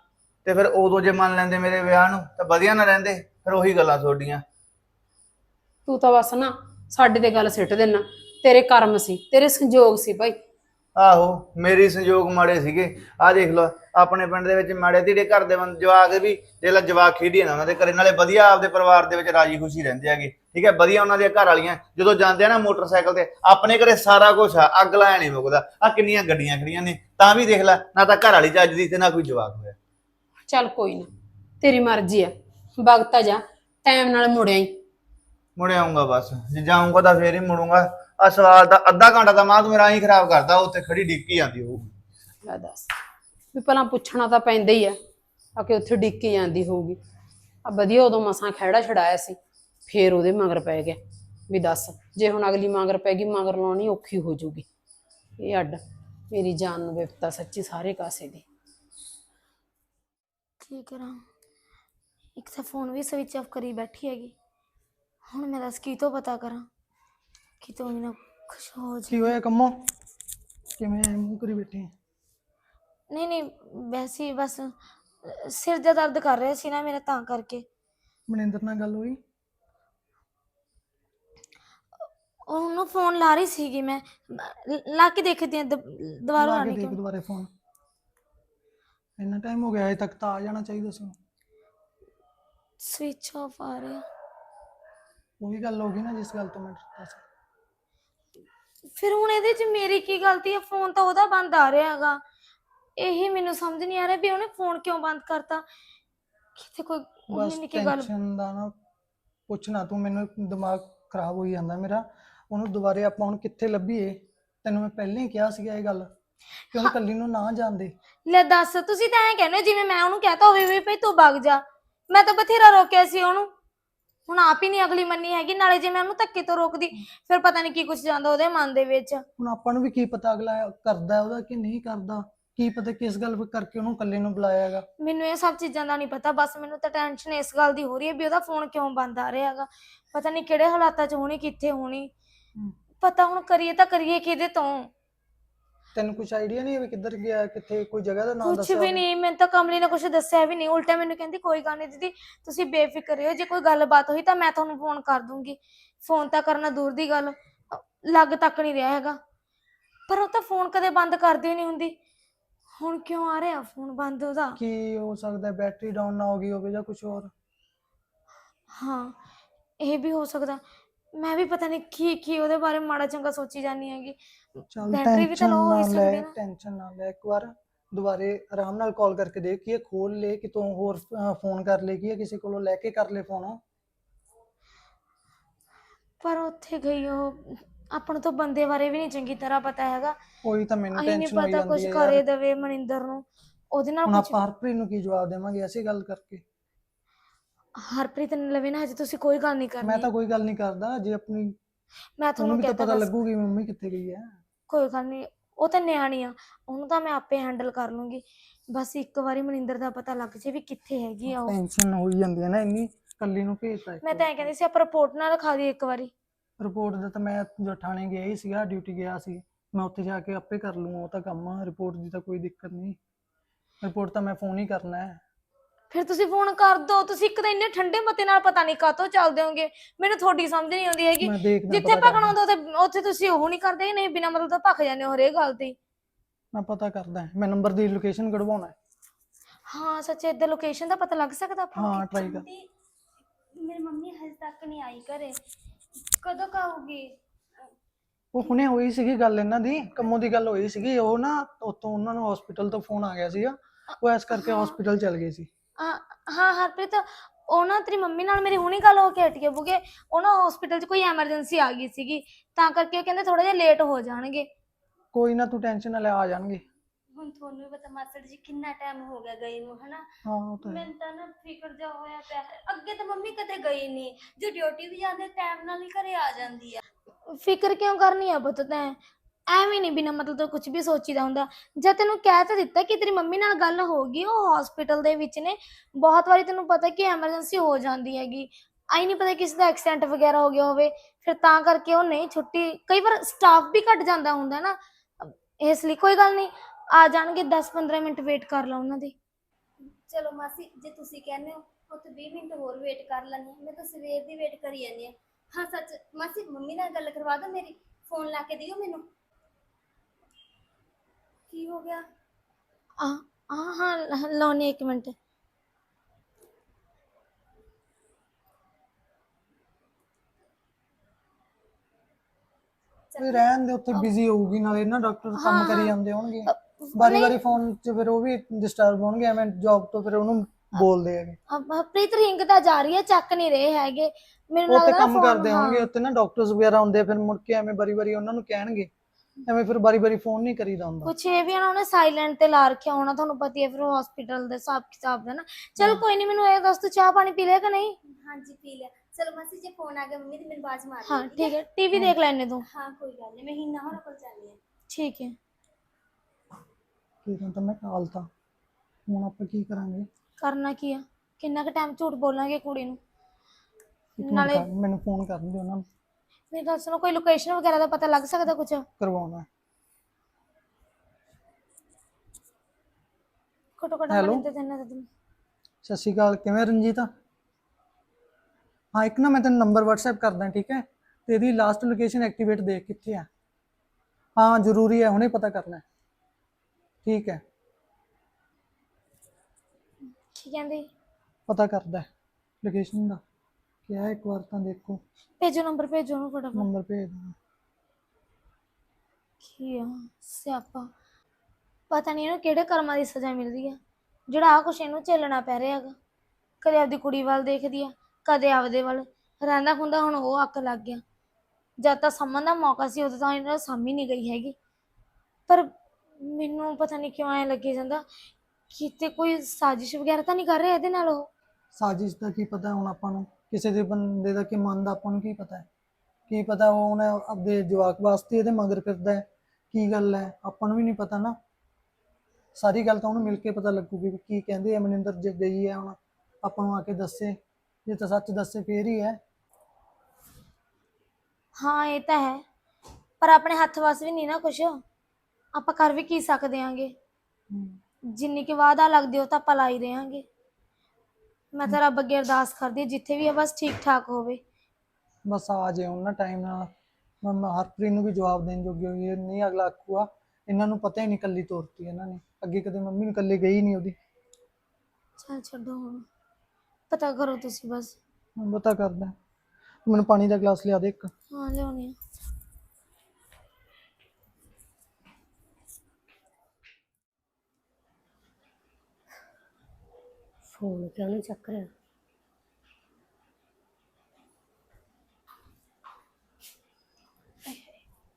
ਤੇ ਫਿਰ ਉਦੋਂ ਜੇ ਮੰਨ ਲੈਂਦੇ ਮੇਰੇ ਵਿਆਹ ਨੂੰ ਤਾਂ ਵਧੀਆ ਨਾ ਰਹਿੰਦੇ ਫਿਰ ਉਹੀ ਗੱਲਾਂ ਤੁਹਾਡੀਆਂ। ਤੂੰ ਤਾਂ ਬਸ ਨਾ ਸਾਡੇ ਤੇ ਗੱਲ ਸਿੱਟ ਦੇਣਾ। ਤੇਰੇ ਕਰਮ ਸੀ ਤੇਰੇ ਸੰਜੋਗ ਸੀ ਭਾਈ। ਆਹੋ ਮੇਰੀ ਸੰਯੋਗ ਮਾੜੇ ਸੀਗੇ। ਆਹ ਦੇਖ ਲਓ ਆਪਣੇ ਪਿੰਡ ਦੇ ਵਿੱਚ ਮਾੜੇ ਧੀੜੇ ਘਰ ਦੇ ਬੰਦ ਜਵਾਕ ਵੀ ਜੇ ਲਾ ਜਵਾਕ ਖੇਡੀ ਨਾ ਉਹਨਾਂ ਦੇ ਘਰੇ। ਨਾਲੇ ਵਧੀਆ ਆਪਦੇ ਪਰਿਵਾਰ ਦੇ ਵਿੱਚ ਰਾਜੀ ਖੁਸ਼ੀ ਰਹਿੰਦੇ ਹੈਗੇ। ਠੀਕ ਹੈ ਵਧੀਆ ਉਹਨਾਂ ਦੀਆਂ ਘਰ ਵਾਲੀਆਂ। ਜਦੋਂ ਜਾਂਦੇ ਆ ਨਾ ਮੋਟਰਸਾਈਕਲ ਤੇ ਆਪਣੇ ਘਰੇ ਸਾਰਾ ਕੁਝ ਆ ਅੱਗ ਲਾਇਆ ਨਹੀਂ ਮੁੱਕਦਾ। ਆ ਕਿੰਨੀਆਂ ਗੱਡੀਆਂ ਖੜੀਆਂ ਨੇ ਤਾਂ ਵੀ ਦੇਖ ਲੈ ਨਾ ਤਾਂ ਘਰ ਵਾਲੀ ਚੱਜ ਦੀ ਤੇ ਨਾ ਕੋਈ ਜਵਾਕ ਹੋਇਆ। ਚੱਲ ਕੋਈ ਨਾ ਤੇਰੀ ਮਰਜ਼ੀ ਆ। ਵਕਤ ਜਾ ਟਾਈਮ ਨਾਲ ਮੁੜਿਆ ਹੀ ਮੁੜ ਆਉਂਗਾ ਬਸ ਜੇ ਜਾਊਂਗਾ ਤਾਂ ਫੇਰ ਹੀ ਮੁੜੂੰਗਾ। ਆ ਸਵਾਲ ਦਾ ਅੱਧਾ ਘੰਟਾ ਤਾਂ ਮਾਂ ਤੂੰ ਮੇਰਾ ਹੀ ਖਰਾਬ ਕਰਦਾ ਉੱਥੇ ਖੜੀ ਡਿੱਕੀ ਜਾਂਦੀ ਹੋਊਗੀ। ਲੈ ਦੱਸ। ਵੀ ਪਹਿਲਾਂ ਪੁੱਛਣਾ ਤਾਂ ਪੈਂਦਾ ਹੀ ਆ ਆ ਕਿ ਉੱਥੇ ਡਿੱਕੀ ਜਾਂਦੀ ਹੋਊਗੀ। ਆ ਵਧੀਆ ਉਦੋਂ ਮਸਾਂ ਖਹਿੜਾ ਛਡਾਇਆ ਸੀ ਫੇਰ ਉਹਦੇ ਮਗਰ ਪੈ ਗਿਆ। ਵੀ ਦੱਸ ਜੇ ਹੁਣ ਅਗਲੀ ਮਗਰ ਪੈ ਗਈ ਮਗਰ ਲਾਉਣੀ ਔਖੀ ਹੋ ਜਾਊਗੀ ਇਹ ਅੱਡ ਮੇਰੀ ਜਾਨ ਨੂੰ ਵਿਪਤਾ ਸੱਚੀ ਸਾਰੇ ਕਾਸੇ ਦੀ। ਕੀ ਕਰਾਂ? ਇੱਕ ਤਾਂ ਫੋਨ ਵੀ ਸਵਿਚ ਆਫ ਕਰੀ ਬੈਠੀ ਹੈਗੀ। ਹੁਣ ਮੈਂ ਦੱਸ ਕੀ ਤੋਂ ਪਤਾ ਕਰਾਂ? ਕਿ ਤੂੰ ਮੈਨੂੰ ਖੁਸ਼ ਹੋ ਜਾ ਕੀ ਹੋਇਆ ਕੰਮੋ? ਕਿਵੇਂ ਐਂ ਮੂੰਹ ਕਰੀ ਬੈਠੀ ਹੈ ਨਹੀਂ ਨਹੀਂ ਵੈਸੇ ਹੀ ਬਸ ਅਹ, ਸਿਰ ਦਾ ਦਰਦ ਕਰ ਰਿਹਾ ਸੀ ਨਾ ਮੇਰਾ ਤਾਂ ਕਰਕੇ। ਮਨਿੰਦਰ ਨਾਲ ਗੱਲ ਹੋਈ? ਉਹਨੂੰ ਫੋਨ ਲਾ ਰਹੀ ਸੀਗੀ ਮੈਂ। ਲ- ਲਾ ਕੇ ਦੇਖਦੀ ਦੁ- ਦੁਬਾਰਾ ਲਾ ਲਾਣੇ ਕੇ ਦੇਖ ਕਿਉਂ? ਦੁਬਾਰੇ ਫੋਨ। ਇੰਨਾ ਟਾਈਮ ਹੋ ਗਿਆ ਅਜੇ ਤੱਕ ਤਾਂ ਆ ਜਾਣਾ ਚਾਹੀਦਾ ਸੀ। ਸਵਿਚ ਆਫ ਆ ਰਿਹਾ। ਉਹੀ ਗੱਲ ਹੋ ਗਈ ਨਾ ਜਿਸ ਗੱਲ ਤੋਂ ਮੈਂ ਡਰਦਾ ਸੀ। ਫਿਰ ਹੁਣ ਇਹਦੇ 'ਚ ਮੇਰੀ ਕੀ ਗਲਤੀ ਹੈ ਫੋਨ ਤਾਂ ਉਹਦਾ ਬੰਦ ਆ ਰਿਹਾ ਹੈਗਾ। ਇਹੀ ਮੈਨੂੰ ਸਮਝ ਨਹੀਂ ਆ ਰਿਹਾ ਵੀ ਉਹਨੇ ਫੋਨ ਕਿਉਂ ਬੰਦ ਕਰਤਾ? ਕਿਤੇ ਕੋਈ ਬਸ ਉਹਨੇ ਨਿੱਕੀ ਗੱਲ ਟੈਨਸ਼ਨ ਦਾ ਨਾ ਪੁੱਛਣਾ ਤੂੰ ਮੈਨੂੰ ਦਿਮਾਗ ਖਰਾਬ ਹੋਈ ਜਾਂਦਾ ਮੇਰਾ। ਉਹਨੂੰ ਦੁਬਾਰੇ ਆਪਾਂ ਹੁਣ ਕਿੱਥੇ ਲੱਭੀਏ? ਤੈਨੂੰ ਮੈਂ ਪਹਿਲਾਂ ਹੀ ਕਿਹਾ ਸੀਗਾ ਇਹ ਗੱਲ ਕਿ ਉਹਨੂੰ ਕੱਲੀ ਨੂੰ ਨਾ ਜਾਂਦੇ। ਲੈ ਦੱਸ ਤੁਸੀਂ ਤਾਂ ਐਂ ਕਹਿੰਦੇ ਹੋ ਜਿਵੇਂ ਮੈਂ ਉਹਨੂੰ ਕਹਤਾ ਹੋਵੇ ਵੀ ਭਈ ਤੂੰ ਵਗ ਜਾ। ਮੈਂ ਤਾਂ ਬਥੇਰਾ ਰੋਕਿਆ ਸੀ ਉਹਨੂੰ। ਹੁਣ ਆਪ ਹੀ ਨਹੀਂ ਅਗਲੀ ਮੰਨੀ ਹੈਗੀ ਨਾਲੇ ਜੇ ਮੈਂ ਉਹਨੂੰ ਧੱਕੇ ਤੋਂ ਰੋਕਦੀ ਫਿਰ ਪਤਾ ਨਹੀਂ ਕੀ ਕੁਝ ਜਾਂਦਾ ਉਹਦੇ ਮਨ ਦੇ ਵਿੱਚ। ਹੁਣ ਆਪਾਂ ਨੂੰ ਵੀ ਕੀ ਪਤਾ ਅਗਲਾ ਕਰਦਾ ਉਹਦਾ ਕਿ ਨਹੀਂ ਕਰਦਾ ਕੀ ਪਤਾ ਕਿਸ ਗੱਲ ਕਰਕੇ ਉਹਨੂੰ ਕੱਲੇ ਨੂੰ ਬੁਲਾਇਆ ਹੈਗਾ। ਮੈਨੂੰ ਇਹ ਸਭ ਚੀਜ਼ਾਂ ਦਾ ਨਹੀਂ ਪਤਾ ਬਸ ਮੈਨੂੰ ਤਾਂ ਟੈਨਸ਼ਨ ਇਸ ਗੱਲ ਦੀ ਹੋ ਰਹੀ ਹੈ ਵੀ ਉਹਦਾ ਫੋਨ ਕਿਉਂ ਬੰਦ ਆ ਰਿਹਾ ਹੈਗਾ। ਪਤਾ ਨਹੀਂ ਕਿਹੜੇ ਹਾਲਾਤਾਂ 'ਚ ਹੋਣੀ ਕਿੱਥੇ ਹੋਣੀ। ਪਤਾ ਹੁਣ ਕਰੀਏ ਤਾਂ ਕਰੀਏ ਕਿਹਦੇ ਤੋਂ। ਤੈਨੂੰ ਕੁਝ ਆਈਡੀਆ ਨਹੀਂ ਹੈ ਵੀ ਕਿੱਧਰ ਗਿਆ ਕਿੱਥੇ ਕੋਈ ਜਗ੍ਹਾ ਦਾ ਨਾਮ ਕੁਝ ਦੱਸਿਆ ਵੀ ਹੋਵੇ? ਨਹੀਂ ਮੈਨੂੰ ਤਾਂ ਕਮਲੀ ਨੇ ਕੁਝ ਦੱਸਿਆ ਵੀ ਨਹੀਂ ਉਲਟਾ ਮੈਨੂੰ ਕਹਿੰਦੀ ਕੋਈ ਗੱਲ ਨਹੀਂ ਦੀਦੀ ਤੁਸੀਂ ਬੇਫਿਕਰ ਰਹੋ ਜੇ ਕੋਈ ਗੱਲਬਾਤ ਹੋਈ ਤਾਂ ਮੈਂ ਤੁਹਾਨੂੰ ਫੋਨ ਕਰ ਦੂੰਗੀ। ਫੋਨ ਤਾਂ ਕਰਨਾ ਦੂਰ ਦੀ ਗੱਲ ਅ, ਲੱਗ ਤੱਕ ਨਹੀਂ ਰਿਹਾ ਹੈਗਾ। ਪਰ ਉਹ ਤਾਂ ਫੋਨ ਕਦੇ ਬੰਦ ਕਰਦੀ ਨਹੀਂ ਹੁੰਦੀ। ਹੁਣ ਕਿਉਂ ਆ ਰਿਹਾ ਫੋਨ ਬੰਦ ਉਹਦਾ? ਕੀ ਹੋ ਸਕਦਾ ਬੈਟਰੀ ਡਾਊਨ ਨਾ ਹੋ ਗਈ ਹੋਵੇ ਜਾਂ ਕੁਝ ਹੋਰ? ਹਾਂ ਇਹ ਵੀ ਹੋ ਸਕਦਾ। ਮੈਂ ਵੀ ਪਤਾ ਨਹੀਂ ਕੀ ਕੀ ਉਹਦੇ ਬਾਰੇ ਮਾੜਾ ਚੰਗਾ ਸੋਚੀ ਜਾਂਦੀ ਹੈਗੀ। ਚੱਲ ਬੈਟਰੀ ਵੀ ਤਾਂ ਟੈਨਸ਼ਨ ਹੀ ਨਾ ਸਕਦੀ ਲੈ। ਟੈਨਸ਼ਨ ਨਾ ਲੈ ਇੱਕ ਵਾਰ ਦੁਬਾਰੇ ਆਰਾਮ ਨਾਲ ਕਾਲ ਕਰਕੇ ਦੇਖ ਕਿ ਇਹ ਖੋਲ ਲੇ ਕਿ ਤੂੰ ਹੋਰ ਫੋਨ ਕਰ ਲੇ ਕਿ ਕਿਸੇ ਕੋਲੋਂ ਲੈ ਕੇ ਕਰ ਲੇ ਫੋਨ ਪਰ ਉੱਥੇ ਗਈ ਉਹ ਆਪਾਂ ਨੂੰ ਤਾਂ ਬੰਦੇ ਬਾਰੇ ਵੀ ਨਹੀਂ ਚੰਗੀ ਤਰ੍ਹਾਂ ਪਤਾ ਹੈਗਾ। ਉਹੀ ਤਾਂ ਮੈਨੂੰ ਅਸੀਂ ਨਹੀਂ ਟੈਨਸ਼ਨ ਹੋਈ ਪਤਾ ਕੁਝ ਜਾਂਦੀ ਹੈ ਕਰੇ ਦਵੇ ਮਨਿੰਦਰ ਨੂੰ ਉਹਦੇ ਨਾਲ ਹੁਣ ਕੁਝ ਆਪਾਂ ਹਰਪ੍ਰੀਤ ਨੂੰ ਕੀ ਜਵਾਬ ਦੇਵਾਂਗੇ ਐਸੀ ਗੱਲ ਕਰਕੇ। ਹਰਪ੍ਰੀਤ ਨੇ ਲਵੇ ਨਾ ਹਜੇ ਤੁਸੀਂ ਕੋਈ ਗੱਲ ਨਹੀਂ ਕਰਨੀ ਮੈਂ ਤਾਂ ਕੋਈ ਗੱਲ ਨਹੀਂ ਕਰਦਾ ਜੇ ਆਪਣੀ ਮੈਂ ਉਹਨੂੰ ਤੁਹਾਨੂੰ ਵੀ ਤਾਂ ਕਹਿਤਾ ਪਤਾ ਬਸ। ਲੱਗੂਗੀ ਮੰਮੀ ਕਿੱਥੇ ਗਈ ਹੈ। ਕੋਈ ਗੱਲ ਨਹੀਂ ਉਹ ਤਾਂ ਨਿਆਣੀ ਆ ਉਹਨੂੰ ਤਾਂ ਮੈਂ ਆਪੇ ਹੈਂਡਲ ਕਰ ਲੂੰਗੀ। ਬਸ ਇੱਕ ਵਾਰੀ ਮਨਿੰਦਰ ਦਾ ਪਤਾ ਲੱਗ ਜੇ ਵੀ ਕਿੱਥੇ ਹੈਗੀ ਆ ਉਹ। ਟੈਨਸ਼ਨ ਹੋਈ ਜਾਂਦੀ ਹੈ ਨਾ ਇੰਨੀ ਕੱਲੀ ਨੂੰ ਭੇਜਤਾ ਇੱਕ ਮੈਂ ਤਾਂ ਐਂ ਕਹਿੰਦੀ ਸੀ ਆਪਾਂ ਰਿਪੋਰਟ ਨਾਲ ਲਿਖਾ ਦਈਏ ਇੱਕ ਵਾਰੀ। ਰਿਪੋਰਟ ਦਾ ਤਾਂ ਮੈਂ ਜੋ ਥਾਣੇ ਗਿਆ ਹੀ ਸੀਗਾ ਡਿਊਟੀ ਗਿਆ ਸੀ। ਮੈਂ ਉੱਥੇ ਜਾ ਕੇ ਆਪੇ ਕਰ ਲੂੰਗਾ ਉਹ ਤਾਂ ਕੰਮ ਆ ਰਿਪੋਰਟ ਦੀ ਤਾਂ ਕੋਈ ਦਿੱਕਤ ਨਹੀਂ ਰਿਪੋਰਟ ਤਾਂ ਮੈਂ ਫੋਨ ਹੀ ਕਰਨਾ ਹੈ। ਫਿਰ ਤੁਸੀਂ ਫੋਨ ਕਰ ਦਿਓ ਤੁਸੀਂ ਇੱਕ ਤਾਂ ਇੰਨੇ ਠੰਡੇ ਮਤੇ ਨਾਲ ਪਤਾ ਨਹੀਂ ਕਾਤੋਂ ਚੱਲਦੇ ਹੋਗੇ। ਮੈਨੂੰ ਤੁਹਾਡੀ ਸਮਝ ਨਹੀਂ ਆਉਂਦੀ ਹੈਗੀ। ਮੈਂ ਦੇਖਦਾ ਜਿੱਥੇ ਪਤਾ। ਹੁੰਦਾ ਉੱਥੇ ਉੱਥੇ ਤੁਸੀਂ ਉਹ ਨਹੀਂ ਕਰਦੇ ਨਹੀਂ ਬਿਨਾਂ ਮਤਲਬ ਤੋਂ ਭੱਖ ਜਾਂਦੇ ਹੋ ਹਰੇਕ ਗੱਲ ਤੇ। ਹੀ। ਮੈਂ ਪਤਾ ਕਰਦਾ ਮੈਂ ਨੰਬਰ ਦੀ ਲੋਕੇਸ਼ਨ ਕਢਵਾਉਣਾ ਹੈ। ਹਾਂ ਸੱਚੇ ਇੱਧਰ ਲੋਕੇਸ਼ਨ ਦਾ ਪਤਾ ਲੱਗ ਸਕਦਾ ਆਪਾਂ ਨੂੰ ਹਾਂ? ਟਰਾਈ ਕਰ। ਮੇਰੀ ਮੰਮੀ ਹਜੇ ਤੱਕ ਨਹੀਂ ਆਈ ਘਰੇ। ਕਦੋਂ ਕਾਊਗੀ ਉਹ ਹੁਣੇ ਹੋਈ ਸੀਗੀ ਗੱਲ ਇਹਨਾਂ ਦੀ। ਕੰਮੋਂ ਦੀ ਗੱਲ ਹੋਈ ਸੀਗੀ। ਉਹ ਨਾ ਉੱਥੋਂ ਉਹਨਾਂ ਨੂੰ ਹਸਪੀਟਲ ਤੋਂ ਫੋਨ ਆ ਗਿਆ ਸੀਗਾ। ਉਹ ਇਸ ਕਰਕੇ। ਹਸਪੀਟਲ ਚਲ ਗਏ ਸੀ। ਹਾਂ ਹਾਂ ਹਰਪ੍ਰੀਤ ਉਹ ਨਾ ਤੇਰੀ ਮੰਮੀ ਨਾਲ ਮੇਰੀ ਹੁਣੀ ਗੱਲ ਹੋ ਕੇ ਹਟੀ ਹੈ ਬੁਗੇ। ਉਹ ਨਾ ਹਸਪੀਟਲ 'ਚ ਕੋਈ ਐਮਰਜੈਂਸੀ ਆ ਗਈ ਸੀਗੀ ਤਾਂ ਕਰਕੇ ਉਹ ਕਹਿੰਦੇ ਥੋੜਾ ਜਿਹਾ ਲੇਟ ਹੋ ਜਾਣਗੇ। ਕੋਈ ਨਾ ਤੂੰ ਟੈਨਸ਼ਨ ਨਾ ਲੈ ਆ ਜਾਣਗੇ। ਹੁਣ ਤੁਹਾਨੂੰ ਵੀ ਪਤਾ ਮਾਸੜ ਜੀ ਕਿੰਨਾ ਟਾਈਮ ਹੋ ਗਿਆ ਗਈ ਨੂੰ ਹਨਾ? ਹਾਂ ਉਹ ਤਾਂ ਹੈ। ਮੈਨੂੰ ਤਾਂ ਨਾ ਫਿਕਰ ਜਾ ਹੋਇਆ ਪਿਆ। ਅੱਗੇ ਤਾਂ ਮੰਮੀ ਕਦੇ ਗਈ ਨਹੀਂ। ਜੋ ਡਿਊਟੀ ਵੀ ਜਾਂਦੇ ਟਾਈਮ ਨਾਲ ਹੀ ਘਰੇ ਆ ਜਾਂਦੀ ਆ। ਫਿਕਰ ਕਿਉਂ ਕਰਨੀ ਆ ਪੁੱਤ ਤੈਂ? ਐਵੇਂ ਨਹੀਂ ਬਿਨਾਂ ਮਤਲਬ ਤੋਂ ਕੁਝ ਵੀ ਸੋਚੀਦਾ ਹੁੰਦਾ। ਜੇ ਤੈਨੂੰ ਕਹਿ ਤਾਂ ਦਿੱਤਾ ਕਿ ਤੇਰੀ ਮੰਮੀ ਨਾਲ ਗੱਲ ਹੋ ਗਈ, ਉਹ ਹਸਪੀਟਲ ਦੇ ਵਿੱਚ ਨੇ। ਬਹੁਤ ਵਾਰੀ ਤੈਨੂੰ ਪਤਾ ਕਿ ਐਮਰਜੈਂਸੀ ਹੋ ਜਾਂਦੀ ਹੈਗੀ। ਆਈ ਨਹੀਂ ਪਤਾ ਕਿਸੇ ਦਾ ਐਕਸੀਡੈਂਟ ਵਗੈਰਾ ਹੋ ਗਿਆ ਹੋਵੇ। ਫਿਰ ਤਾਂ ਕਰਕੇ ਉਹ ਨਹੀਂ, ਛੁੱਟੀ, ਕਈ ਵਾਰ ਸਟਾਫ ਵੀ ਘਟ ਜਾਂਦਾ ਹੁੰਦਾ ਨਾ। ਇਸ ਲਈ ਕੋਈ ਗੱਲ ਨਹੀਂ, ਆ ਜਾਣਗੇ 10-15 ਮਿੰਟ ਵੇਟ ਕਰ ਲਾ ਉਹਨਾਂ ਦੀ। ਚਲੋ ਮਾਸੀ, ਜੇ ਤੁਸੀਂ ਕਹਿੰਦੇ ਹੋ ਉੱਥੇ 20 ਮਿੰਟ ਹੋਰ ਵੇਟ ਕਰ ਲੈਣੀ ਮੈਂ ਤਾਂ ਸਵੇਰ ਦੀ ਵੇਟ ਕਰੀ ਜਾਂਦੀ ਹਾਂ ਹਾਂ, ਸੱਚ, ਮਾਸੀ, ਮੰਮੀ ਨਾਲ ਗੱਲ ਕਰਵਾ ਦੋ ਮੇਰੀ। ਫੋਨ ਲਾ ਕੇ ਦਿਓ ਮੈਨੂੰ। ਕੀ ਹੋ ਗਿਆ? ਆ ਹਾਂ ਹਾਂ ਲਾਉਣੀ ਇੱਕ ਮਿੰਟ। ਤੇ ਰਹਿਣ ਦੇ ਉੱਥੇ ਬਿਜ਼ੀ ਹੋਊਗੀ ਨਾਲੇ ਨਾ ਡਾਕਟਰ ਕੰਮ ਕਰੀ। ਜਾਂਦੇ ਹੋਣਗੇ। ਬਾਰੀ ਬਾਰੀ ਫੋਨ 'ਚ ਫਿਰ ਉਹ ਵੀ ਡਿਸਟਰਬ ਹੋਣਗੇ ਐਵੇਂ ਜੌਬ ਤੋਂ ਫਿਰ ਉਹਨੂੰ ਬੋਲਦੇ ਹੈਗੇ। ਪ੍ਰੀਤ ਰਿੰਗ ਤਾਂ ਜਾ ਰਹੀ ਹੈ ਚੱਕ ਨਹੀਂ ਰਹੇ ਹੈਗੇ। ਮੈਨੂੰ ਉਹ ਤੇ ਕੰਮ ਕਰਦੇ ਹੋਣਗੇ। ਉੱਥੇ ਨਾ ਡਾਕਟਰਸ ਵਗੈਰਾ ਹੁੰਦੇ ਆ, ਫਿਰ ਮੁੜ ਕੇ ਐਵੇਂ ਬਾਰੀ ਬਾਰੀ ਉਹਨਾਂ ਨੂੰ ਕਹਿਣਗੇ। ਐਵੇਂ ਫਿਰ ਬਾਰੀ ਬਾਰੀ ਫੋਨ ਨਹੀਂ ਕਰੀਦਾ ਹੁੰਦਾ। ਕੁਛ ਇਹ ਵੀ ਆ ਨਾ ਉਹਨੇ ਸਾਇਲੈਂਟ ਤੇ ਲਾ ਰੱਖਿਆ ਹੋਣਾ ਤੁਹਾਨੂੰ ਪਤਾ ਹੀ ਹੈ ਫਿਰ ਹਸਪੀਟਲ ਦੇ ਹਿਸਾਬ ਕਿਤਾਬ ਦਾ ਨਾ। ਚਲ ਕੋਈ ਨਹੀਂ ਮੈਨੂੰ ਇਹ ਦੱਸ ਤੂੰ ਚਾਹ ਪਾਣੀ ਪੀ ਲਿਆ ਕਿ ਨਹੀਂ? ਹਾਂਜੀ ਪੀ ਲਿਆ। ਚਲੋ ਮਾਸੀ ਜੇ ਫੋਨ ਆ ਗਿਆ ਮੰਮੀ ਤੇ ਮੈਨੂੰ ਬਾਜ਼ ਮਾਰ ਹਾਂ ਦਿਓ, ਠੀਕ ਹੈ। ਟੀਵੀ ਦੇਖ ਲੈਣੇ ਤੂੰ। ਹਾਂ ਕੋਈ ਗੱਲ ਨਹੀਂ ਮੈਂ ਹਿੰਨਾ ਹੋਰਾਂ ਕੋਲ ਚੱਲਦੀ ਹਾਂ। ਠੀਕ ਹੈ। ਠੀਕ ਹੈ ਤਾਂ ਮੈਂ ਕਾਲਤਾ ਹੁਣ ਆਪਾਂ ਕੀ ਕਰਾਂਗੇ? ਕਰਨਾ ਕੀ ਆ? ਕਿੰਨਾ ਕੁ ਟਾਈਮ ਝੂਠ ਬੋਲਾਂਗੇ ਕੁੜੀ ਨੂੰ? ਇੱਕ ਮਿੰਟ ਨਾਲੇ ਕਰ- ਮੈਨੂੰ ਫੋਨ ਕਰਨ ਦਿਓ ਉਹਨਾਂ ਨੂੰ। ਮੇਰੀ ਗੱਲ ਸੁਣੋ ਕੋਈ ਲੋਕੇਸ਼ਨ ਵਗੈਰਾ ਦਾ ਪਤਾ ਲੱਗ ਸਕਦਾ ਕੁਛ? ਕਰਵਾਉਣਾ। ਘਟੋ ਘਟ Hello? ਮੈਨੂੰ ਤੇ ਤੈਨੂੰ ਦੇ ਸਤਿ ਸ਼੍ਰੀ ਅਕਾਲ ਕਿਵੇਂ ਰਣਜੀਤ? ਹਾਂ ਇੱਕ ਨਾ ਮੈਂ ਤੈਨੂੰ ਨੰਬਰ WhatsApp ਕਰਦਾ ਠੀਕ ਹੈ? ਤੇ ਇਹਦੀ ਲਾਸਟ ਲੋਕੇਸ਼ਨ ਐਕਟੀਵੇਟ ਦੇਖ ਕਿੱਥੇ ਆ। ਹਾਂ ਜ਼ਰੂਰੀ ਹੈ ਹੁਣੇ ਪਤਾ ਕਰਨਾ ਹੈ। ਠੀਕ ਹੈ। ਕੀ ਕਹਿੰਦੀ? ਪਤਾ ਕਰਦਾ ਲੋਕੇਸ਼ਨ ਦਾ। ਕਿਹਾ ਇੱਕ ਵਾਰ ਤਾਂ ਦੇਖੋ। ਭੇਜੋ ਨੰਬਰ ਭੇਜੋ ਉਹਨੂੰ ਫਟਾਫਟ। ਨੰਬਰ ਭੇਜ ਦਿੰਦਾ ਕੀ ਆ? ਸਿਆਪਾ। ਪਤਾ ਨਹੀਂ ਇਹਨੂੰ ਕਿਹੜੇ ਕਰਮਾਂ ਦੀ ਸਜ਼ਾ ਮਿਲਦੀ ਆ। ਜਿਹੜਾ ਆ ਕੁਛ ਇਹਨੂੰ ਝੇਲਣਾ ਪੈ ਰਿਹਾ ਹੈਗਾ। ਕਦੇ ਆਪਦੀ ਕੁੜੀ ਵੱਲ ਦੇਖਦੀ ਆ ਕਦੇ ਆਪਦੇ ਵੱਲ। ਰਹਿੰਦਾ ਖੁੰਦਾ ਹੁਣ ਉਹ ਅੱਕ ਲੱਗ ਗਿਆ। ਜਦ ਤਾਂ ਸੰਮਨ ਦਾ ਮੌਕਾ ਸੀ ਉਦੋਂ ਤਾਂ ਇਹਨਾਂ ਨੂੰ ਸਾਮੀ ਨਹੀਂ ਗਈ ਹੈਗੀ। ਪਰ ਮੈਨੂੰ ਪਤਾ ਨਹੀਂ ਕਿਉਂ ਐ ਲੱਗੇ ਜਾਂਦਾ। ਕਿਤੇ ਕੋਈ ਸਾਜ਼ਿਸ਼ ਵਗੈਰਾ ਤਾਂ ਨਹੀਂ ਕਰ ਰਿਹਾ ਇਹਦੇ ਨਾਲ ਉਹ? ਸਾਜ਼ਿਸ਼ ਦਾ ਕੀ ਪਤਾ ਹੁਣ ਆਪਾਂ ਨੂੰ? ਕਿਸੇ ਦੇ ਬੰਦੇ ਦਾ ਕੀ ਮਨ ਦਾ ਆਪਾਂ ਨੂੰ ਕੀ ਪਤਾ ਹੈ? ਕੀ ਪਤਾ ਉਹ ਉਹਨੇ ਆਪਦੇ ਜਵਾਕ ਵਾਸਤੇ ਇਹਦੇ ਮਗਰ ਫਿਰਦਾ ਹੈ? ਕੀ ਗੱਲ ਹੈ? ਆਪਾਂ ਨੂੰ ਵੀ ਨਹੀਂ ਪਤਾ ਨਾ। ਸਾਰੀ ਗੱਲ ਤਾਂ ਉਹਨੂੰ ਮਿਲ ਕੇ ਪਤਾ ਲੱਗੂਗੀ ਵੀ ਕੀ ਕਹਿੰਦੇ ਆ ਮਨਿੰਦਰ ਜੇ ਗਈ ਹੈ ਹੁਣ ਆਪਾਂ ਨੂੰ ਆ ਕੇ ਦੱਸੇ। ਜੇ ਤਾਂ ਸੱਚ ਦੱਸੇ ਫੇਰ ਹੀ ਹੈ। ਹਾਂ ਇਹ ਤਾਂ ਹੈ। ਪਰ ਆਪਣੇ ਹੱਥ ਵਸ ਵੀ ਨਹੀਂ ਨਾ ਕੁਛ। ਆਪਾਂ ਕਰ ਵੀ ਕੀ ਸਕਦੇ ਆਂਗੇ? ਹਮ, ਜਿੰਨੀ ਕਿ ਵਾਦਾ ਲੱਗਦੀ ਉਹ ਤਾਂ ਆਪਾਂ ਲਾਈ ਦੇਾਂਗੇ ਮੈਂ ਤਾਂ ਰੱਬ ਅੱਗੇ ਅਰਦਾਸ ਕਰਦੀ ਹਾਂ, ਜਿੱਥੇ ਵੀ ਆ ਬਸ ਠੀਕ ਠਾਕ ਹੋਵੇ। ਬਸ ਆ ਜੇ ਹੁਣ ਨਾ ਟਾਈਮ ਨਾਲ। ਮੈਂ ਹਰਪ੍ਰੀਤ ਨੂੰ ਵੀ ਜਵਾਬ ਦੇਣ ਜੋਗੀ ਹੋਈ ਹੈ ਨਹੀਂ ਅਗਲਾ ਆਖੂਗਾ ਇਹਨਾਂ ਨੂੰ ਪਤਾ ਹੀ ਨਹੀਂ ਕੱਲੀ ਤੋਰਤੀ ਇਹਨਾਂ ਨੇ। ਅੱਗੇ ਕਦੇ ਮੰਮੀ ਨੂੰ ਕੱਲੇ ਗਈ ਨਹੀਂ ਉਹਦੀ। ਚੱਲ ਛੱਡੋ ਹੁਣ। ਪਤਾ ਕਰੋ ਤੁਸੀਂ ਬਸ। ਮੈਂ ਪਤਾ ਕਰਦਾ। ਮੈਨੂੰ ਪਾਣੀ ਦਾ ਗਲਾਸ ਲਿਆ ਦੇ ਇੱਕ। ਹਾਂ ਲਿਆਉਣੀ ਆ। ਫੋਨ ਕਿਉਂ ਨਹੀਂ ਚੱਕ ਰਿਹਾ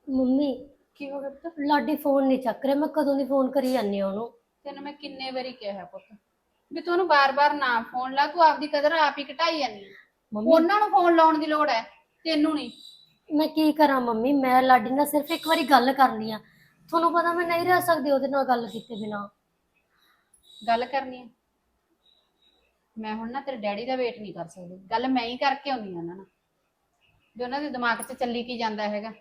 ਮੰਮੀ ਕੀ ਹੋ ਗਿਆ ਪੁੱਤ? ਲਾਡੀ ਫੋਨ ਨਹੀਂ ਚੱਕ ਰਿਹਾ ਮੈਂ ਕਦੋਂ ਦੀ ਫੋਨ ਕਰੀ ਜਾਂਦੀ ਆ ਉਹਨੂੰ? ਤੈਨੂੰ ਮੈਂ ਕਿੰਨੇ ਵਾਰੀ ਕਿਹਾ ਪੁੱਤ? ਵੀ ਤੂੰ ਉਹਨੂੰ ਬਾਰ-ਬਾਰ ਨਾ ਫੋਨ ਲਾ ਤੂੰ ਆਪਦੀ ਕਦਰ ਆਪ ਹੀ ਘਟਾਈ ਜਾਂਦੀ ਹੈ ਮੰਮੀ। ਉਹਨਾਂ ਨੂੰ ਫੋਨ ਲਾਉਣ ਦੀ ਲੋੜ ਹੈ ਤੈਨੂੰ ਨਹੀਂ। ਮੈਂ ਕੀ ਕਰਾਂ ਮੰਮੀ? ਮੈਂ ਲਾਡੀ ਨਾਲ ਸਿਰਫ ਇੱਕ ਵਾਰੀ ਗੱਲ ਕਰਨੀ ਆ। ਤੁਹਾਨੂੰ ਪਤਾ ਮੈਂ ਨਹੀਂ ਰਹਿ ਸਕਦੀ ਉਹਦੇ ਨਾਲ ਗੱਲ ਕੀਤੇ ਬਿਨਾ। ਗੱਲ ਕਰਨੀ ਹੈ ਮੈਂ ਹੁਣ ਨਾ ਤੇਰੇ ਡੈਡੀ ਦਾ ਵੇਟ ਨਹੀਂ ਕਰ ਸਕਦੀ। ਗੱਲ ਮੈਂ ਹੀ ਕਰਕੇ ਆਉਂਦੀ ਹਾਂ ਉਹਨਾਂ ਨਾਲ। ਵੀ ਉਹਨਾਂ ਦੇ ਦਿਮਾਗ 'ਚ ਚੱਲੀ ਕੀ ਜਾਂਦਾ ਹੈਗਾ।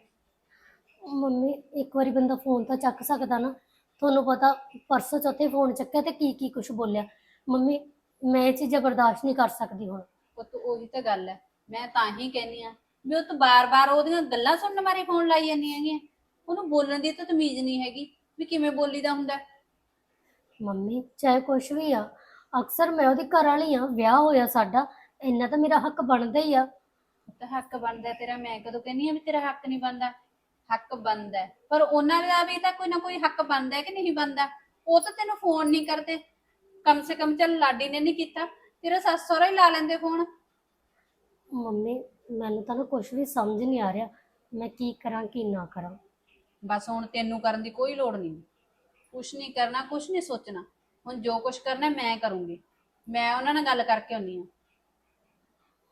ਮੰਮੀ ਇੱਕ ਵਾਰੀ ਬੰਦਾ ਫੋਨ ਤਾਂ ਚੱਕ ਸਕਦਾ ਨਾ। ਤੁਹਾਨੂੰ ਪਤਾ ਪਰਸੋਂ ਚੌਥੇ ਫੋਨ ਚੱਕਿਆ ਤੇ ਕੀ ਕੀ ਕੁਝ ਬੋਲਿਆ। ਮੰਮੀ ਮੈਂ ਇਹ ਚੀਜ਼ਾਂ ਬਰਦਾਸ਼ਤ ਨਹੀਂ ਕਰ ਸਕਦੀ ਹੁਣ। ਪੁੱਤ ਉਹੀ ਤਾਂ ਗੱਲ ਹੈ। ਮੈਂ ਤਾਂ ਹੀ ਕਹਿੰਨੀ ਆ ਵੀ ਉਹ ਤੂੰ ਬਾਰ-ਬਾਰ ਉਹਦੀਆਂ ਗੱਲਾਂ ਸੁਣਨ ਮਾਰੇ ਫੋਨ ਲਾਈ ਜਾਂਦੀ ਹੈਗੀ ਉਹਨੂੰ ਬੋਲਣ ਦੀ ਤਾਂ ਤਮੀਜ਼ ਨਹੀਂ ਹੈਗੀ ਵੀ ਕਿਵੇਂ ਬੋਲੀਦਾ ਹੁੰਦਾ। ਮੰਮੀ ਚਾਹੇ ਕੁਛ ਵੀ ਆ ਅਕਸਰ ਮੈਂ ਉਹਦੀ ਘਰ ਵਾਲੀ ਆ ਵਿਆਹ ਹੋਇਆ ਸਾਡਾ ਇੰਨਾ ਤਾਂ ਮੇਰਾ ਹੱਕ ਬਣਦਾ ਹੀ ਆ। ਤਾਂ ਹੱਕ ਬਣਦਾ ਤੇਰਾ ਮੈਂ ਕਦੋਂ ਕਹਿੰਨੀ ਆ ਵੀ ਤੇਰਾ ਹੱਕ ਨਹੀਂ ਬਣਦਾ? ਹੱਕ ਬਣਦਾ ਹੈ। ਪਰ ਉਹਨਾਂ ਦਾ ਵੀ ਤਾਂ ਕੋਈ ਨਾ ਕੋਈ ਹੱਕ ਬਣਦਾ ਹੈ ਕਿ ਨਹੀਂ ਬਣਦਾ? ਉਹ ਤਾਂ ਤੈਨੂੰ ਫੋਨ ਨਹੀਂ ਕਰਦੇ। ਕਮ ਸੇ ਕਮ ਚੱਲ ਲਾਡੀ ਨੇ ਨਹੀਂ ਕੀਤਾ। ਤੇਰਾ ਸੱਸ ਸਹੁਰਾ ਹੀ ਲਾ ਲੈਂਦੇ ਫੋਨ ਮੰਮੀ ਮੈਨੂੰ ਤਾਂ ਨਾ ਕੁਛ ਵੀ ਸਮਝ ਨਹੀਂ ਆ ਰਿਹਾ। ਮੈਂ ਕੀ ਕਰਾਂ ਕੀ ਨਾ ਕਰਾਂ। ਬਸ ਹੁਣ ਤੈਨੂੰ ਕਰਨ ਦੀ ਕੋਈ ਲੋੜ ਨਹੀਂ। ਕੁਛ ਨਹੀਂ ਕਰਨਾ ਕੁਛ ਨਹੀਂ ਸੋਚਣਾ। ਹੁਣ ਜੋ ਕੁਛ ਕਰਨਾ ਮੈਂ ਕਰੂੰਗੀ। ਮੈਂ ਉਹਨਾਂ ਨਾਲ ਗੱਲ ਕਰਕੇ ਆਉਣੀ ਆ